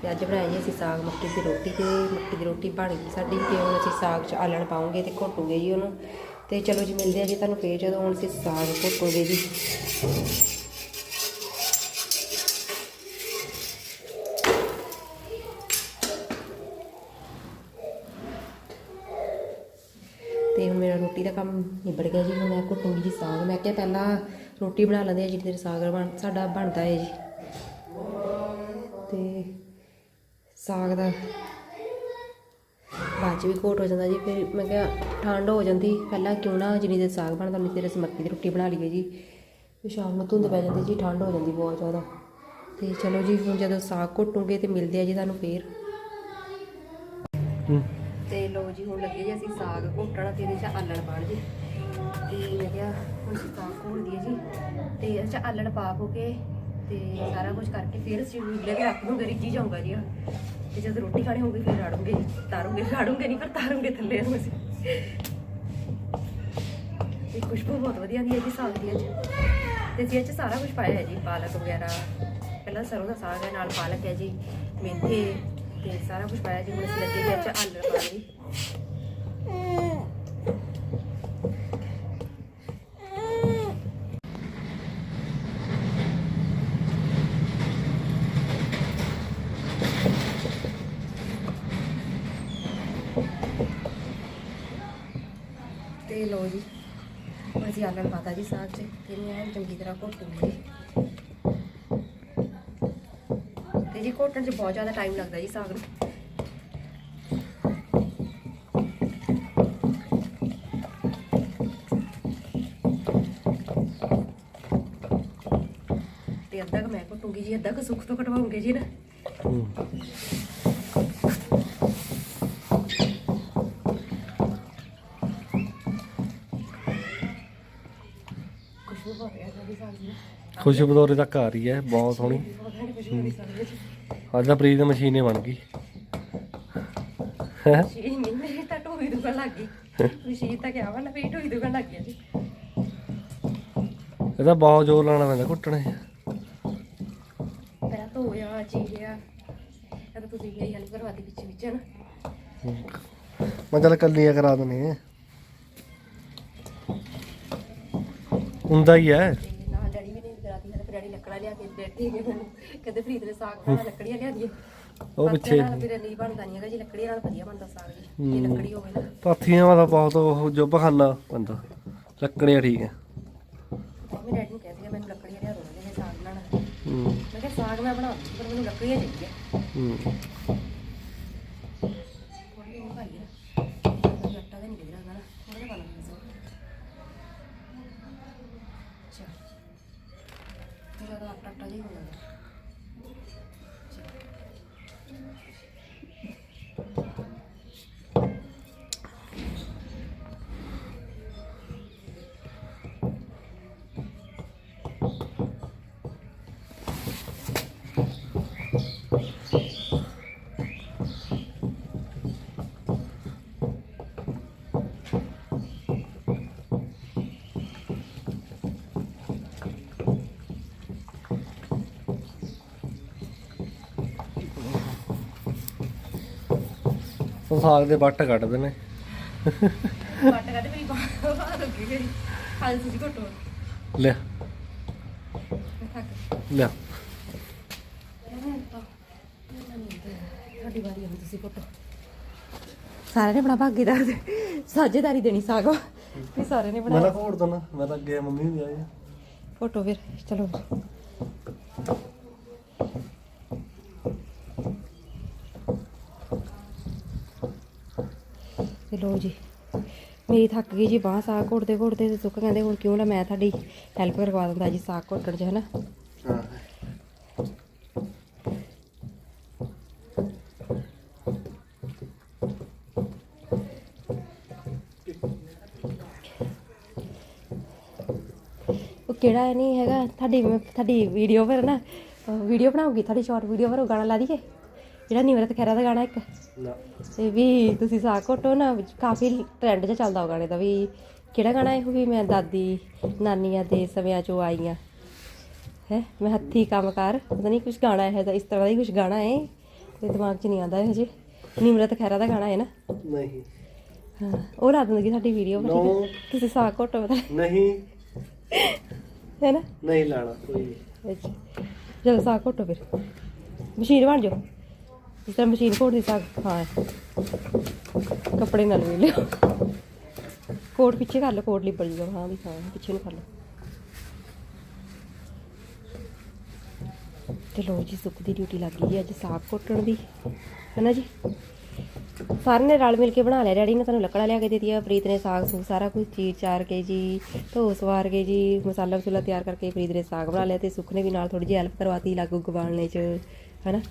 Speaker 1: ਤੇ ਅੱਜ ਬਣਾਇਆ ਜੀ ਅਸੀਂ ਸਾਗ, ਮੱਕੀ ਦੀ ਰੋਟੀ ਤੇ ਮੱਕੀ ਦੀ ਰੋਟੀ ਬਣ ਗਈ ਸਾਡੀ ਤੇ ਹੁਣ ਅਸੀਂ ਸਾਗ 'ਚ ਆਲਣ ਪਾਉਂਗੇ ਤੇ ਘੋਟੂਗੇ ਜੀ ਉਹਨੂੰ। ਤੇ ਚਲੋ ਜੀ ਮਿਲਦੇ ਆ ਜੀ ਤੁਹਾਨੂੰ ਫੇਰ ਜਦੋਂ ਹੁਣ ਅਸੀਂ ਸਾਗ ਘੋਟੂਗੇ ਜੀ ਤੇ ਹੁਣ ਮੇਰਾ ਰੋਟੀ ਦਾ ਕੰਮ ਨਿਬੜ ਗਿਆ ਜੀ, ਹੁਣ ਮੈਂ ਘੁੱਟੂੰਗੀ ਜੀ ਸਾਗ। ਮੈਂ ਕਿਹਾ ਪਹਿਲਾਂ ਰੋਟੀ ਬਣਾ ਲੈਂਦੇ ਆ ਜਿਹੜੀ ਦੇਰ ਸਾਗ ਬਣ, ਸਾਡਾ ਬਣਦਾ ਹੈ ਜੀ। ਤੇ ਸਾਗ ਦਾ ਬਾਅਦ ਵੀ ਘੋਟ ਹੋ ਜਾਂਦਾ ਜੀ, ਫਿਰ ਮੈਂ ਕਿਹਾ ਠੰਡ ਹੋ ਜਾਂਦੀ, ਪਹਿਲਾਂ ਕਿਉਂ ਨਾ ਜਿੰਨੀ ਦੇਰ ਸਾਗ ਬਣਦਾ, ਉਨੀ ਦੇਰ ਅਸੀਂ ਦੀ ਰੋਟੀ ਬਣਾ ਲਈਏ ਜੀ। ਵੀ ਸ਼ਾਮ ਨੂੰ ਧੁੰਦ ਪੈ ਜਾਂਦੀ ਜੀ, ਠੰਡ ਹੋ ਜਾਂਦੀ ਬਹੁਤ ਜ਼ਿਆਦਾ। ਤੇ ਚਲੋ ਜੀ, ਹੁਣ ਜਦੋਂ ਸਾਗ ਘੁੱਟੂਗੇ ਤੇ ਮਿਲਦੇ ਆ ਜੀ ਤੁਹਾਨੂੰ ਫੇਰ।
Speaker 3: ਹੂੰ।
Speaker 1: ਤੇ ਲੋ ਜੀ, ਹੁਣ ਲੱਗੇ ਜੀ ਅਸੀਂ ਸਾਗ ਘੋਟਣਾ ਤੇ ਇਹਦੇ ਚ ਆਲਣ ਪਾਣ ਜੀ। ਤੇ ਮੈਂ ਕਿਹਾ, ਹੁਣ ਸਾਗ ਘੋਲ ਦਈਏ ਜੀ। ਤੇ ਇਹਦੇ ਚ ਆਲਣ ਪਾ ਪੋ ਕੇ ਤੇ ਸਾਰਾ ਕੁਝ ਕਰਕੇ ਫਿਰ ਅਸੀਂ ਲੈ ਕੇ ਰੱਖ ਦੂੰਗੇ, ਰਿੱਝੀ ਜਾਊਗਾ ਜੀ ਆਹ। ਤੇ ਜਦ ਰੋਟੀ ਖਾਣੀ ਹੋਊਗੀ, ਫਿਰ ਰਾੜੂਗੇ ਤਾਰੂਗੇ, ਰਾੜੂਗੇ ਨਹੀਂ ਪਰ ਤਾਰੂਗੇ ਥੱਲੇ ਨੂੰ ਅਸੀਂ। ਤੇ ਖੁਸ਼ਬੂ ਬਹੁਤ ਵਧੀਆ ਆਉਂਦੀ ਹੈ ਜੀ ਸਾਗ ਦੀ ਅੱਜ। ਤੇ ਜੀ ਇਹ 'ਚ ਸਾਰਾ ਕੁਝ ਪਾਇਆ ਹੈ ਜੀ, ਪਾਲਕ ਵਗੈਰਾ। ਪਹਿਲਾਂ ਸਰੋਂ ਦਾ ਸਾਗ ਹੈ, ਨਾਲ ਪਾਲਕ ਹੈ ਜੀ, ਮੇਥੇ ਤੇ ਸਾਰਾ ਕੁਝ ਪਾਇਆ ਜੀ ਹੁਣ ਅਸੀਂ ਲੱਗੇ ਜੀ ਆਲੂ ਪਾ ਜੀ ਤੇ ਲੋ ਜੀ, ਅਸੀਂ ਆਲਣ ਪਾਤਾ ਜੀ ਸਾਗ 'ਚ ਤੇ ਇਹਨੂੰ ਚੰਗੀ ਤਰ੍ਹਾਂ ਘੋਟੂਗੇ ਤੇ ਜੀ ਘੋਟਣ 'ਚ ਬਹੁਤ ਜ਼ਿਆਦਾ ਟਾਈਮ ਲੱਗਦਾ ਜੀ ਸਾਗ ਨੂੰ। ਤੇ ਅੱਧਾ ਕੁ ਮੈਂ ਘੋਟੂਗੀ ਜੀ ਅੱਧਾ ਕੁ ਸੁੱਖ ਤੋਂ ਕਟਵਾਉਂਗੇ ਜੀ ਨਾ। ਖੁਸ਼ਬੂ
Speaker 3: ਉਰੇ ਤੱਕ ਆ ਰਹੀ ਹੈ ਬਹੁਤ ਸੋਹਣੀ।
Speaker 1: ਵਿੱਚ।
Speaker 3: ਅੱਜ ਤਾਂ ਪ੍ਰੀਤ ਦੀ ਮਸ਼ੀਨ ਹੀ ਬਣ ਗਈ। ਹੈਂ?
Speaker 1: ਜੀ ਨਹੀਂ ਮੇਰੇ ਤਾਂ ਢੋਈ ਦੁਖਣ ਲੱਗ ਗਈ। ਮਸ਼ੀਨ ਤਾਂ ਕਿਹਾ ਵਾ ਨਾ ਮੇਰੀ ਢੋਈ ਦੁਖਣ ਲੱਗ ਗਿਆ ਜੀ
Speaker 3: ਇਹ ਤਾਂ ਬਹੁਤ ਜ਼ੋਰ ਲਾਉਣਾ ਪੈਂਦਾ ਘੁੱਟਣੇ।
Speaker 1: ਪਹਿਲਾਂ ਧੋਇਆ ਚੀਰਿਆ। ਇਹ ਤਾਂ ਤੁਸੀਂ ਮੇਰੀ ਹੈਲਪ ਕਰਵਾ ਦੀ ਵਿੱਚ ਵਿੱਚ ਨਾ?
Speaker 3: ਮੈਂ ਚੱਲ ਕੱਲੀਆਂ ਕਰਾ ਦਨੇ ਹੁੰਦਾ ਹੀ ਹੈ
Speaker 1: ਤੇ ਨਾਲ ਡੈਡੀ ਵੀ ਨਹੀਂ ਕਰਾਤੀ ਹੈ ਡੈਡੀ ਲੱਕੜਾਂ ਲਿਆ ਕੇ ਬੈਠੇ ਗਏ ਮੈਨੂੰ ਕਹਿੰਦੇ ਫਰੀਦ ਦੇ ਸਾਗ ਖਾਣਾ ਲੱਕੜੀਆਂ ਲਿਆ ਦੀਏ
Speaker 3: ਉਹ ਪਿੱਛੇ
Speaker 1: ਨਾਲ ਫਿਰ ਨਹੀਂ ਬਣਦਾ ਨਹੀਂ ਹੈਗਾ ਜੀ ਲੱਕੜੀਆਂ ਨਾਲ ਵਧੀਆ ਬਣਦਾ ਸਾਗ ਜੀ ਜੇ ਲੱਕੜੀ ਹੋਵੇ ਨਾ
Speaker 3: ਪਾਥੀਆਂ ਵਾਲਾ ਬਹੁਤ ਉਹ ਜੋ ਬਖਾਨਾ ਪੈਂਦਾ ਲੱਕੜੀਆਂ ਠੀਕ ਹੈ।
Speaker 1: ਮੈਂ ਡੈਡੀ ਨੂੰ ਕਹਿੰਦੀ ਮੈਨੂੰ ਲੱਕੜੀਆਂ ਲਿਆ ਦੋ ਸਾਗ
Speaker 3: ਹੂੰ।
Speaker 1: ਮੈਂ ਕਿਹਾ ਸਾਗ ਮੈਂ ਬਣਾ ਦੂੰ ਪਰ ਮੈਨੂੰ ਲੱਕੜੀਆਂ ਚਾਹੀਦੀਆਂ।
Speaker 3: ਹੂੰ। ਉਹ ਸਾਗ ਦੇ ਵੱਟ ਕੱਢਦੇ ਨੇ।
Speaker 1: ਕੱਟ ਕੱਟ ਮੇਰੀ ਬਾਹ ਬਾਹ ਰੁਕੀ ਗਈ ਹਾਂ ਤੁਸੀਂ ਘਟੋ ਮੈਂ ਥੱਕ
Speaker 3: ਲਿਆ।
Speaker 1: ਤੁਹਾਡੀ ਵਾਰੀ ਆ ਹੁਣ ਤੁਸੀਂ ਘਟੋ। ਸਾਰਿਆਂ ਨੇ ਬਣਾ ਭਾਗੀਦਾਰ ਦੇ ਸਾਝੇਦਾਰੀ ਦੇਣੀ ਸਾਗੋ। ਵੀ ਸਾਰਿਆਂ ਨੇ
Speaker 3: ਮੈਂ ਤਾਂ
Speaker 1: ਬਣਾਇਆ
Speaker 3: ਘੋੜ ਦਣਾ ਮੈਂ ਤਾਂ ਗਿਆ ਮੰਮੀ ਹੁੰਦੀ ਆਈ
Speaker 1: ਫੋਟੋ ਫਿਰ ਚਲੋ। ਤੇ ਲੋ ਜੀ। ਮੇਰੀ ਥੱਕ ਗਈ ਜੀ ਬਾਹ ਸਾਗ ਘੋਟਦੇ ਘੋਟਦੇ ਤੇ ਸੁੱਕ ਕਹਿੰਦੇ ਹੁਣ ਕਿਉਂ ਨਾ ਮੈਂ ਤੁਹਾਡੀ ਹੈਲਪ ਕਰਵਾ ਦਿੰਦਾ ਜੀ ਸਾਗ ਘੋਟਣ 'ਚ ਹਨਾ
Speaker 3: ਹਾਂ
Speaker 1: ਉਹ ਕਿਹੜਾ ਨਹੀਂ ਹੈਗਾ, ਤੁਹਾਡੀ ਤੁਹਾਡੀ ਵੀਡੀਓ ਪਰ ਨਾ ਵੀਡੀਓ ਬਣਾਉਗੀ ਤੁਹਾਡੀ ਸ਼ਾਰਟ ਵੀਡੀਓ ਪਰ ਉਹ ਗਾਣਾ ਲਾ ਦਈਏ। ਜਿਹੜਾ ਨਿਮਰਤ ਖੈਰਾ ਦਾ ਗਾਣਾ ਇੱਕ।
Speaker 3: ਨਾ।
Speaker 1: ਤੇ ਵੀ ਤੁਸੀਂ ਸਾਗ ਘੋਟੋ ਨਾ ਵਿੱਚ ਕਾਫੀ ਟ੍ਰੈਂਡ 'ਚ ਚੱਲਦਾ ਉਹ ਗਾਣੇ ਦਾ ਵੀ ਕਿਹੜਾ ਗਾਣਾ ਹੈ ਉਹ ਵੀ ਮੈਂ ਦਾਦੀ ਨਾਨੀਆਂ ਦੇ ਸਮਿਆਂ 'ਚੋਂ ਆਈਆਂ। ਹੈ ਮੈਂ ਹੱਥੀ ਕੰਮ ਕਰ ਪਤਾ ਨਹੀਂ ਕੁਝ ਗਾਣਾ ਹੈ ਇਸ ਤਰ੍ਹਾਂ ਦਾ ਹੀ ਕੁਝ ਗਾਣਾ ਹੈ ਤੇ ਦਿਮਾਗ 'ਚ ਨਹੀਂ ਆਉਂਦਾ ਇਹ ਹਜੇ ਨਿਮਰਤ ਖੈਰਾ ਦਾ ਗਾਣਾ ਹੈ ਨਾ।
Speaker 3: ਨਹੀਂ।
Speaker 1: ਹਾਂ ਉਹ ਲਾ ਦੂੰਗੀ ਤੁਹਾਡੀ ਵੀਡੀਓ ਪਰ ਠੀਕ
Speaker 3: No.
Speaker 1: ਤੁਸੀਂ ਸਾਗ ਘੋਟੋ ਪਤਾ
Speaker 3: ਨਹੀਂ।
Speaker 1: ਹੈ ਨਾ?
Speaker 3: ਨਹੀਂ ਲਾਣਾ ਕੋਈ ਨਹੀਂ।
Speaker 1: ਅੱਛਾ। ਚਲੋ ਘੋਟੋ ਫਿਰ। ਮਸ਼ੀਨ ਬਣ ਜਾਓ। ਜਿਸ ਤਰ੍ਹਾਂ ਮਸ਼ੀਨ ਘੋਟਦੀ ਸਾਗ ਹਾਂ। ਕੱਪੜੇ ਨਾਲ ਵੀ ਲਿਓ। ਕੋਟ ਪਿੱਛੇ ਕਰ ਲਓ, ਕੋਟ ਲਿਬੜ ਜੂਗਾ ਹਾਂ, ਵੀ ਹਾਂ, ਪਿੱਛੇ ਨੂੰ ਕਰ ਲਓ। ਤੇ ਲੋ ਜੀ ਸੁੱਖ ਦੀ ਡਿਊਟੀ ਲੱਗ ਗਈ ਹੈ ਅੱਜ ਸਾਗ ਘੋਟਣ ਦੀ। ਹੈ ਨਾ ਜੀ? ਸਾਰਿਆਂ ਨੇ ਰਲ ਮਿਲ ਕੇ ਬਣਾ ਲਿਆ, ਡੈਡੀ ਨੇ ਤੁਹਾਨੂੰ ਲੱਕੜਾਂ ਲਿਆ ਕੇ ਦੇ ਦਿੱਤੀਆਂ, ਪ੍ਰੀਤ ਨੇ ਸਾਗ ਸੂਗ ਸਾਰਾ ਕੁਝ ਚੀਰ ਚਾਰ ਕੇ ਜੀ ਧੋ ਸਵਾਰ ਕੇ ਜੀ, ਮਸਾਲਾ ਮਸੂਲਾ ਤਿਆਰ ਕਰਕੇ ਪ੍ਰੀਤ ਨੇ ਸਾਗ ਬਣਾ ਲਿਆ ਤੇ ਸੁੱਖ ਨੇ ਵੀ ਨਾਲ ਥੋੜੀ ਜਿਹੀ ਹੈਲਪ ਕਰਵਾਤੀ ਲਾਗੂ ਗਵਾਲਣੇ ਚ, ਹੈਨਾ?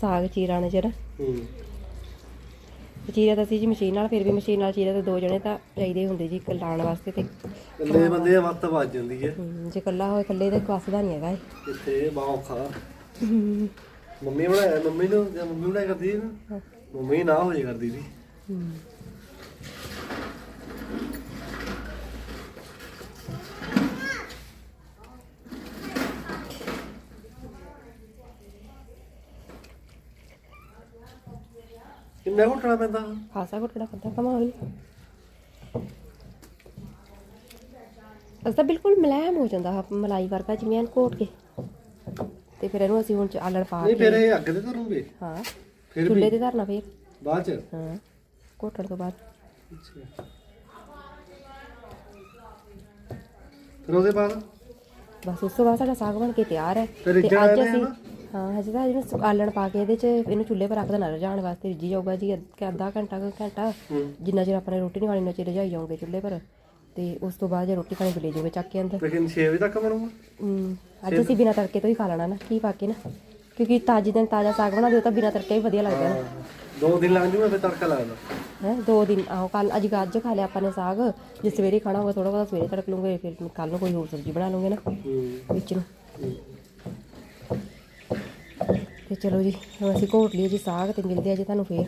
Speaker 1: ਸਾਗ ਚੀਰਾਣੇ ਚ ਨਾ
Speaker 3: ਹੂੰ
Speaker 1: ਤੇ ਸੀ ਜੀ ਮਸ਼ੀਨ ਨਾਲ ਫਿਰ ਵੀ ਮਸ਼ੀਨ ਨਾਲ ਚੀਰਿਆ ਤਾਂ ਦੋ ਜਣੇ ਤਾਂ ਚਾਹੀਦੇ ਹੁੰਦੇ ਜੀ ਲਾਉਣ ਵਾਸਤੇ ਤੇ
Speaker 3: ਇਕੱਲੇ ਬੰਦੇ ਦੀ ਮੱਤ ਵੱਜ ਜਾਂਦੀ ਹੈ।
Speaker 1: ਜੇ ਇਕੱਲਾ ਹੋਏ ਇਕੱਲੇ ਤੇ ਵਸਦਾ ਨਹੀਂ ਹੈਗਾ ਇਹ।
Speaker 3: ਕਿੱਥੇ ਬਾ ਔਖਾ। ਮੰਮੀ ਬਣਾਇਆ ਮੰਮੀ ਨੂੰ ਜਾਂ ਮੰਮੀ ਬਣਾਇਆ ਕਰਦੀ ਸੀ ਨਾ ਮੰਮੀ ਨਾ ਹੋ ਜੇ ਕਰਦੀ ਸੀ। ਕਿੰਨਾ ਘੁੱਟਣਾ ਪੈਂਦਾ?
Speaker 1: ਖਾਸਾ ਘੁੱਟਣਾ ਪੈਂਦਾ ਕਮਾਲ ਅਸਾ ਬਿਲਕੁਲ ਮਲਾਇਮ ਹੋ ਜਾਂਦਾ ਮਲਾਈ ਵਰਗਾ ਜਿਵੇਂ ਐਨ ਘੋਟ ਕੇ। ਤੇ ਫਿਰ ਇਹਨੂੰ ਅਸੀਂ ਹੁਣ ਚ ਆਲਣ ਪਾ
Speaker 3: ਨਹੀਂ ਫਿਰ
Speaker 1: ਕੇ
Speaker 3: ਇਹ ਅੱਗ ਤੇ ਧਰੂਗੇ?
Speaker 1: ਹਾਂ
Speaker 3: ਫਿਰ
Speaker 1: ਚੁੱਲ੍ਹੇ ਤੇ ਧਰਨਾ ਫਿਰ।
Speaker 3: ਬਾਅਦ ਚ?
Speaker 1: ਹਾਂ ਘੋਟਣ ਤੋਂ ਬਾਅਦ।
Speaker 3: ਫਿਰ ਉਹਦੇ ਬਾਅਦ?
Speaker 1: ਬਸ ਉਸ ਤੋਂ ਬਾਅਦ ਸਾਡਾ ਸਾਗ ਬਣ ਕੇ ਤਿਆਰ ਹੈ।
Speaker 3: ਤੇ
Speaker 1: ਅੱਜ ਅਸੀਂ ਹਾਂ ਹਜੇ ਤਾਂ ਇਹਨੂੰ ਆਲਣ ਪਾ ਕੇ ਇਹਦੇ ਚ ਇਹਨੂੰ ਚੁੱਲ੍ਹੇ 'ਤੇ ਰੱਖ ਦੇਣਾ ਰਜਾਣ ਵਾਸਤੇ ਰਿੱਝੀ ਜਾਊਗਾ ਜੀ ਅੱਧ- ਅੱਧਾ ਘੰਟਾ ਕੁ ਘੰਟਾ। ਜਿੰਨਾ ਚਿਰ ਆਪਾਂ ਨੇ ਰੋਟੀ ਨਹੀਂ ਖਾਣੀ ਉਹਨਾਂ ਚਿਰ ਰਜਾਈ ਜਾਓਗੇ ਚੁੱਲ੍ਹੇ ਪਰ। ਤੇ ਉਸ ਤੋਂ ਬਾਅਦ ਜੇ ਰੋਟੀ ਖਾਣੀ ਤੇ ਲੈ ਜਾਓਗੇ ਚੱਕ ਕੇ ਅੰਦਰ।
Speaker 3: ਲੇਕਿਨ 6 ਵਜੇ ਤੱਕ ਬਣੂਗਾ?
Speaker 1: ਹਮ, ਅੱਜ ਅਸੀਂ ਬਿਨਾਂ ਤੜਕੇ ਤੋਂ ਹੀ ਖਾ ਲੈਣਾ ਨਾ ਕੀ ਪਾ ਕੇ ਨਾ। ਕਿਉਂਕਿ ਤਾਜੀ ਦਿਨ ਤਾਜ਼ਾ ਸਾਗ ਬਣਾ ਦਿਓ ਤਾਂ ਬਿਨਾਂ ਤੜਕੇ ਹੀ ਵਧੀਆ ਲੱਗਦਾ ਨਾ।
Speaker 3: ਦੋ ਦਿਨ ਲੱਗ ਜੂਗਾ ਫਿਰ ਤੜਕਾ ਲੱਗਦਾ
Speaker 1: ਹੈ ਦੋ ਦਿਨ ਆਹੋ ਕੱਲ ਅੱਜ ਅੱਜ ਖਾ ਲਿਆ ਆਪਾਂ ਨੇ ਸਾਗ। ਜੇ ਸਵੇਰੇ ਖਾਣਾ ਹੋਗਾ ਥੋੜਾ ਬਹੁਤਾ ਸਵੇਰੇ ਤੜਕ ਲੂੰਗੇ ਫਿਰ ਕੱਲ ਨੂੰ ਕੋਈ ਹੋਰ ਸਬਜ਼ੀ ਬਣਾ ਲੂੰਗੇ ਨਾ। ਵਿੱਚ ਨੂੰ। ਤੇ ਚਲੋ ਜੀ ਅਸੀਂ ਘੋਟ ਲਈਏ ਜੀ ਸਾਗ ਤੇ ਮਿਲਦੇ ਆ ਜੀ ਤੁਹਾਨੂੰ ਫੇਰ।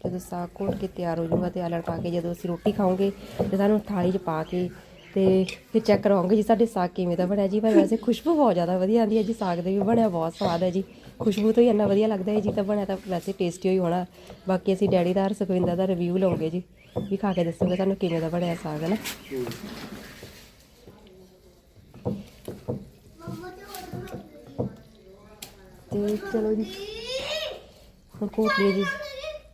Speaker 1: ਜਦੋਂ ਸਾਗ ਘੋਟ ਕੇ ਤਿਆਰ ਹੋ ਜਾਊਗਾ ਤੇ ਆਲਣ ਪਾ ਕੇ ਜਦੋਂ ਅਸੀਂ ਰੋਟੀ ਖਾਵਾਂਗੇ ਤੇ ਸਾਨੂੰ ਥਾਲੀ 'ਚ ਪਾ ਕੇ ਤੇ ਫਿਰ ਚੈੱਕ ਕਰਾਉਂਗੇ ਜੀ ਸਾਡੇ ਸਾਗ ਕਿਵੇਂ ਦਾ ਬਣਿਆ ਜੀ। ਪਰ ਵੈਸੇ ਖੁਸ਼ਬੂ ਬਹੁਤ ਜ਼ਿਆਦਾ ਵਧੀਆ ਆਉਂਦੀ ਹੈ ਜੀ, ਸਾਗ ਦੇ ਵੀ ਬਣਿਆ ਬਹੁਤ ਸਵਾਦ ਹੈ ਜੀ। ਖੁਸ਼ਬੂ ਤੋਂ ਹੀ ਇੰਨਾ ਵਧੀਆ ਲੱਗਦਾ ਹੈ ਜੀ ਤਾਂ ਬਣਿਆ ਤਾਂ ਵੈਸੇ ਟੇਸਟੀ ਹੋਈ ਹੋਣਾ। ਬਾਕੀ ਅਸੀਂ ਡੈਡੀ ਦਾ ਔਰ ਸੁਖਵਿੰਦਰ ਦਾ ਰਿਵਿਊ ਲਵਾਂਗੇ ਜੀ, ਵੀ ਖਾ ਕੇ ਦੱਸੋਗੇ ਤੁਹਾਨੂੰ ਕਿਵੇਂ ਦਾ ਬਣਿਆ ਸਾਗ ਹੈ ਨਾ ਤੇ ਚਲੋ ਜੀ। ਹੁਣ ਘੋਟ ਲਈਏ ਜੀ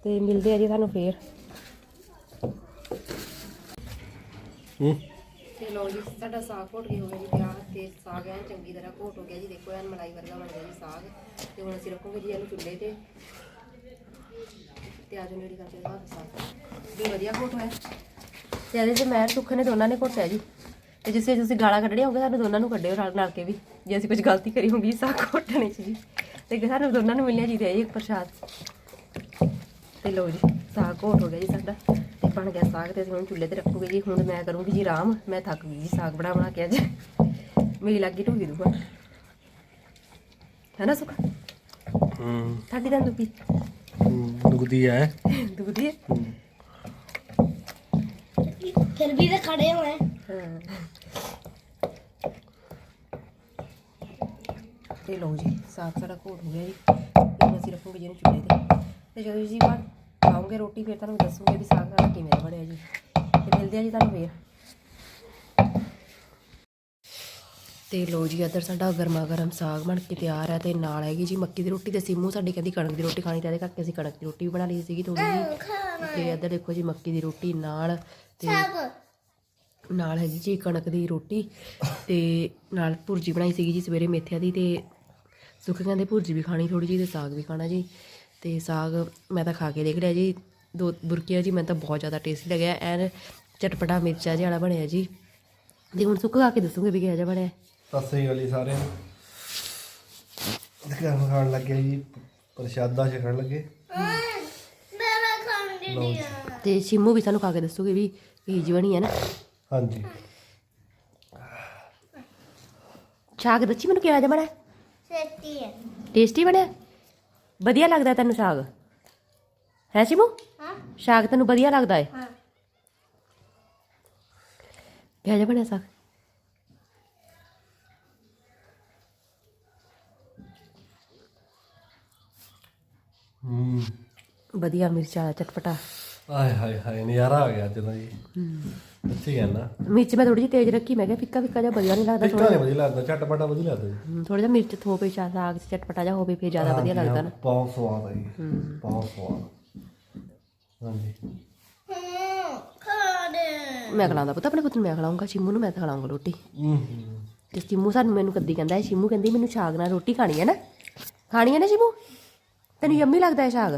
Speaker 1: ਤੇ ਮਿਲਦੇ ਆ ਜੀ ਤੁਹਾਨੂੰ ਫੇਰ।
Speaker 3: ਹੂੰ।
Speaker 1: ਤੇ ਲੋ ਜੀ ਸਾਡਾ ਸਾਗ ਘੋਟ ਕੇ ਹੋ ਗਿਆ ਜੀ ਤਿਆਰ ਤੇ ਸਾਗ ਐਨ ਚੰਗੀ ਤਰ੍ਹਾਂ ਘੋਟ ਹੋ ਗਿਆ ਜੀ। ਦੇਖੋ ਐਨ ਮਲਾਈ ਵਰਗਾ ਬਣ ਗਿਆ ਜੀ ਸਾਗ। ਤੇ ਹੁਣ ਅਸੀਂ ਰੱਖੋਗੇ ਜੀ ਇਹਨੂੰ ਚੁੱਲ੍ਹੇ ਤੇ। ਤੇ ਆਜੋ ਨੇੜੀ ਕਰਕੇ ਬਾਅਦ ਸਾਗ। ਵੀ ਵਧੀਆ ਘੋਟ ਹੋਇਆ। ਤੇ ਇਹਦੇ ਚ ਮੈਂ ਸੁੱਖ ਨੇ ਦੋਨਾਂ ਨੇ ਘੋਟਿਆ ਜੀ। ਤੇ ਜਿਸੇ ਤੁਸੀਂ ਗਾਲਾਂ ਕੱਢਣੀਆਂ ਹੋਗੇ ਸਾਨੂੰ ਦੋਨਾਂ ਨੂੰ ਕੱਢਿਓ ਰਲ ਨਾਲ ਕੇ ਵੀ। ਜੇ ਅਸੀਂ ਕੁਝ ਗਲਤੀ ਕਰੀ ਹੋਗੀ ਸਾਗ ਘੋਟਣੇ ਚ ਜੀ। ਤੇ ਸਾਨੂੰ ਦੋਨਾਂ ਨੂੰ ਮਿਲਿਆ ਜੀ ਤੇ ਇਹ ਪ੍ਰਸ਼ਾਦ। ਤੇ ਲੋ ਜੀ ਸਾਗ ਘੋਟ ਹੋ ਗਿਆ ਜੀ ਸਾਡਾ ਤੇ ਬਣ ਗਿਆ ਸਾਗ ਤੇ ਅਸੀਂ ਹੁਣ ਚੁੱਲ੍ਹੇ ਤੇ ਰੱਖੂਗੇ ਜੀ। ਹੁਣ ਮੈਂ ਕਰੂੰਗੀ ਜੀ ਆਰਾਮ ਮੈਂ ਥੱਕ ਗਈ ਜੀ ਸਾਗ ਬਣਾ ਬਣਾ ਕੇ ਅੱਜ। ਮੇਰੀ ਲੱਗੀ ਢੂਗੀ ਦੂਗਾ ਹੈ ਨਾ ਸੁਖ?
Speaker 3: ਹੂੰ।
Speaker 1: ਸਾਡੀ ਤਾਂ ਦੁਖੀ।
Speaker 3: ਦੁਗਦੀ ਹੈ।
Speaker 1: ਦੁਖਦੀ ਹੈ?
Speaker 2: ਫਿਰ ਵੀ ਤਾਂ ਖੜੇ ਹੋਏ
Speaker 1: ਹਾਂ। ਤੇ ਲਓ ਜੀ, ਸਾਗ ਸਾਡਾ ਘੋਟ ਹੋ ਗਿਆ ਜੀ। ਹੁਣ ਅਸੀਂ ਰੱਖੂਗੇ ਜਿਹਨੂੰ ਚੁੱਲ੍ਹੇ ਤੇ। ਤੇ ਜਦੋਂ ਜੀ ਬਾਅਦ ਖਾਓਗੇ ਰੋਟੀ, ਫਿਰ ਤੁਹਾਨੂੰ ਦੱਸੂਗੇ ਵੀ ਸਾਗ ਸਾਡਾ ਕਿਵੇਂ ਦਾ ਬਣਿਆ ਜੀ। ਤੇ ਮਿਲਦੇ ਆ ਜੀ ਤੁਹਾਨੂੰ ਫੇਰ। ਤੇ ਲੋ ਜੀ, ਇੱਧਰ ਸਾਡਾ ਗਰਮਾ ਗਰਮ ਸਾਗ ਬਣ ਕੇ ਤਿਆਰ ਹੈ ਤੇ ਨਾਲ ਹੈਗੀ ਜੀ ਮੱਕੀ ਦੀ ਰੋਟੀ ਤੇ ਸਿੰਮੂ ਸਾਡੀ ਕਹਿੰਦੀ ਕਣਕ ਦੀ ਰੋਟੀ ਖਾਣੀ, ਤੇ ਇਹਦੇ ਕਰਕੇ ਅਸੀਂ ਕਣਕ ਦੀ ਰੋਟੀ ਵੀ ਬਣਾ ਲਈ ਸੀਗੀ ਥੋੜੀ ਜੀ ਤੇ ਇੱਧਰ ਦੇਖੋ ਜੀ, ਮੱਕੀ ਦੀ ਰੋਟੀ ਨਾਲ ਤੇ ਨਾਲ ਹੈਗੀ ਜੀ ਕਣਕ ਦੀ ਰੋਟੀ ਤੇ ਨਾਲ ਭੁਰਜੀ ਬਣਾਈ ਸੀਗੀ ਜੀ ਸਵੇਰੇ ਮੇਥਿਆਂ ਦੀ ਤੇ ਸੁੱਖ ਕਹਿੰਦੇ ਭੁਰਜੀ ਵੀ ਖਾਣੀ ਥੋੜੀ ਜੀ ਤੇ ਸਾਗ ਵੀ ਖਾਣਾ ਜੀ। ਤੇ ਸਾਗ ਮੈਂ ਤਾਂ ਖਾ ਕੇ ਦੇਖ ਲਿਆ ਜੀ। ਦੋ ਬੁਰਕੀਆਂ ਜੀ ਮੈਨੂੰ ਤਾਂ ਬਹੁਤ ਜ਼ਿਆਦਾ ਟੇਸਟੀ ਲੱਗਿਆ। ਐਨ ਚਟਪਟਾ ਮਿਰਚਾ ਜਿਹਾ ਵਾਲਾ ਬਣਿਆ ਜੀ। ਤੇ ਹੁਣ ਸੁੱਕ ਖਾ ਕੇ ਦੱਸੂਗੇ ਵੀ ਕਿਹੋ ਜਿਹਾ ਬਣਿਆ।
Speaker 3: ਸਤਿ ਸ੍ਰੀ ਅਕਾਲ ਜੀ ਸਾਰਿਆਂ ਨੂੰ। ਖਾਣ ਲੱਗੇ ਜੀ ਪ੍ਰਸ਼ਾਦਾ ਛਕਣ ਲੱਗੇ।
Speaker 2: ਮੇਰਾ ਖਾਣ ਦੀ
Speaker 3: ਜੀ।
Speaker 1: ਤੇ ਸ਼ਿਮੂ ਵੀ ਸਾਨੂੰ ਖਾ ਕੇ ਦੱਸੂਗੇ ਵੀ ਕੀ ਜੀ ਬਣੀ ਹੈ ਨਾ।
Speaker 3: ਹਾਂਜੀ।
Speaker 1: ਸਾਗ ਦੱਸੀ ਮੈਨੂੰ ਕਿਹੋ ਜਿਹਾ ਬਣਿਆ
Speaker 2: ਸੇਤੀ ਹੈ।
Speaker 1: ਟੇਸਟੀ ਬਣਿਆ? ਵਧੀਆ ਲੱਗਦਾ ਤੈਨੂੰ ਸਾਗ? ਹੈ ਸ਼ਿਮੂ
Speaker 2: ਹਾਂ।
Speaker 1: ਸਾਗ ਤੈਨੂੰ ਵਧੀਆ ਲੱਗਦਾ ਹੈ
Speaker 2: ਹਾਂ।
Speaker 1: ਕਿਹੋ ਜਿਹਾ ਬਣਿਆ ਸਾਗ।
Speaker 3: ਹੂੰ।
Speaker 1: ਵਧੀਆ ਮਿਰਚਾਂ ਵਾਲਾ ਚਟਪਟਾ।
Speaker 3: ਆਏ ਹਾਏ ਹਾਏ ਨਜ਼ਾਰਾ ਆ ਗਿਆ ਤਾਂ ਜੀ। ਸੱਚੀ ਕਹਿੰਦਾ
Speaker 1: ਮਿਰਚ ਮੈਂ ਥੋੜੀ ਜਿਹੀ ਤੇਜ਼ ਰੱਖੀ ਮੈਂ ਕਿਹਾ ਫਿੱਕਾ ਫਿੱਕਾ ਜਿਹਾ ਵਧੀਆ ਨਹੀਂ ਲੱਗਦਾ
Speaker 3: ਟਿੱਕਾ ਨਹੀਂ ਵਧੀਆ ਲੱਗਦਾ ਝਟਪਟਾ ਵਧੀਆ ਲੱਗਦਾ ਜੀ।
Speaker 1: ਥੋੜਾ ਜਿਹਾ ਮਿਰਚ ਥੋਪੇ ਚਾ ਸਾਗ 'ਚ ਚਟਪਟਾ ਜਿਹਾ ਹੋਵੇ ਫਿਰ ਜ਼ਿਆਦਾ ਵਧੀਆ ਲੱਗਦਾ ਨਾ।
Speaker 3: ਬਹੁਤ ਸਵਾਦ ਹੈ ਜੀ ਬਹੁਤ ਸਵਾਦ। ਹਾਂਜੀ।
Speaker 1: ਮੈਂ ਖਿਲਾਉਂਦਾ ਪੁੱਤ ਆਪਣੇ ਪੁੱਤ ਨੂੰ ਮੈਂ ਖਿਲਾਉਂਗਾ ਸ਼ਿਮੂ ਨੂੰ ਮੈਂ ਤਾਂ ਖਿਲਾਉਂਗਾ ਰੋਟੀ।
Speaker 3: ਹੂੰ।
Speaker 1: ਤੇ ਸ਼ਿਮੂ ਸਾਨੂੰ ਮੈਨੂੰ ਕਦੀ ਕਹਿੰਦਾ ਹੈ ਸ਼ਿਮੂ ਕਹਿੰਦੀ ਮੈਨੂੰ ਸਾਗ ਨਾਲ ਰੋਟੀ ਖਾਣੀ ਹੈ ਨਾ। ਖਾਣੀ ਹੈ ਨਾ ਸ਼ਿਮੂ? ਤੈਨੂੰ ਯੰਮੀ ਲੱਗਦਾ ਹੈ ਸਾਗ?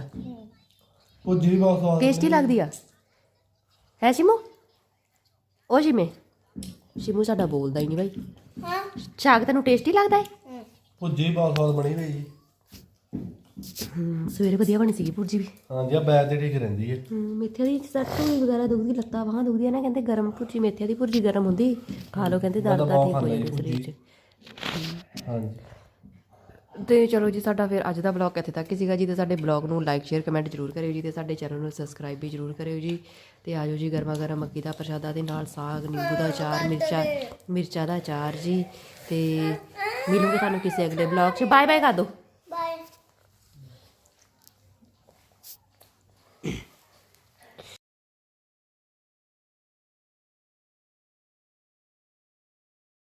Speaker 3: ਭੁੱਜੀ ਵੀ ਬਹੁਤ ਸਵਾਦ
Speaker 1: ਟੇਸਟੀ ਲੱਗਦੀ ਆ। ਹੈ ਸ਼ਿਮੂ? ਉਹ ਸ਼ਿਮੇ। ਸ਼ਿਮੂ ਸਾਡਾ ਬੋਲਦਾ ਹੀ ਨਹੀਂ ਬਾਈ।
Speaker 2: ਹਾਂ।
Speaker 1: ਸਾਗ ਤੈਨੂੰ ਟੇਸਟੀ ਲੱਗਦਾ ਹੈ।
Speaker 3: ਭੁੱਜੀ ਵੀ ਬਹੁਤ ਸਵਾਦ ਬਣੀ ਹੋਈ ਜੀ।
Speaker 1: ਹਮ, ਸਵੇਰੇ ਵਧੀਆ ਬਣੀ ਸੀਗੀ ਭੁਰਜੀ ਵੀ।
Speaker 3: ਹਾਂਜੀ ਆ ਬੈਦ ਤੇ ਠੀਕ ਰਹਿੰਦੀ ਹੈ
Speaker 1: ਹਮ, ਮੇਥੇ ਦੀ ਸੱਟ ਵਗੈਰਾ ਦੁਖਦੀ ਲੱਤਾਂ ਬਾਹਾਂ ਦੁਖਦੀਆਂ ਨਾ ਕਹਿੰਦੇ ਗਰਮ ਭੁਰਜੀ ਮੇਥੇ ਦੀ ਭੁਰਜੀ ਗਰਮ ਹੁੰਦੀ। ਖਾ ਲਓ ਕਹਿੰਦੇ ਦਰਦ ਦਾ ਠੀਕ ਹੋ ਜਾਂਦਾ ਸਰੀਰ 'ਚ।
Speaker 3: ਹਾਂਜੀ।
Speaker 1: ਤੇ ਚਲੋ ਜੀ, ਸਾਡਾ ਫਿਰ ਅੱਜ ਦਾ ਬਲੌਗ ਇੱਥੇ ਤੱਕ ਹੀ ਸੀਗਾ ਜੀ ਤੇ ਸਾਡੇ ਬਲੌਗ ਨੂੰ ਲਾਈਕ ਸ਼ੇਅਰ ਕਮੈਂਟ ਜ਼ਰੂਰ ਕਰਿਓ ਜੀ ਤੇ ਸਾਡੇ ਚੈਨਲ ਨੂੰ ਸਬਸਕ੍ਰਾਈਬ ਵੀ ਜ਼ਰੂਰ ਕਰਿਓ ਜੀ ਤੇ ਆਜੋ ਜੀ ਗਰਮਾ ਗਰਮ ਮੱਕੀ ਦਾ ਪ੍ਰਸ਼ਾਦਾ ਦੇ ਨਾਲ ਸਾਗ, ਨਿੰਬੂ ਦਾ ਅਚਾਰ, ਮਿਰਚਾ, ਮਿਰਚਾਂ ਦਾ ਅਚਾਰ ਜੀ ਤੇ ਮਿਲੂਗੇ ਤੁਹਾਨੂੰ ਕਿਸੇ ਅਗਲੇ ਬਲੌਗ 'ਚ। ਬਾਏ ਬਾਏ ਕਰ ਦਿਓ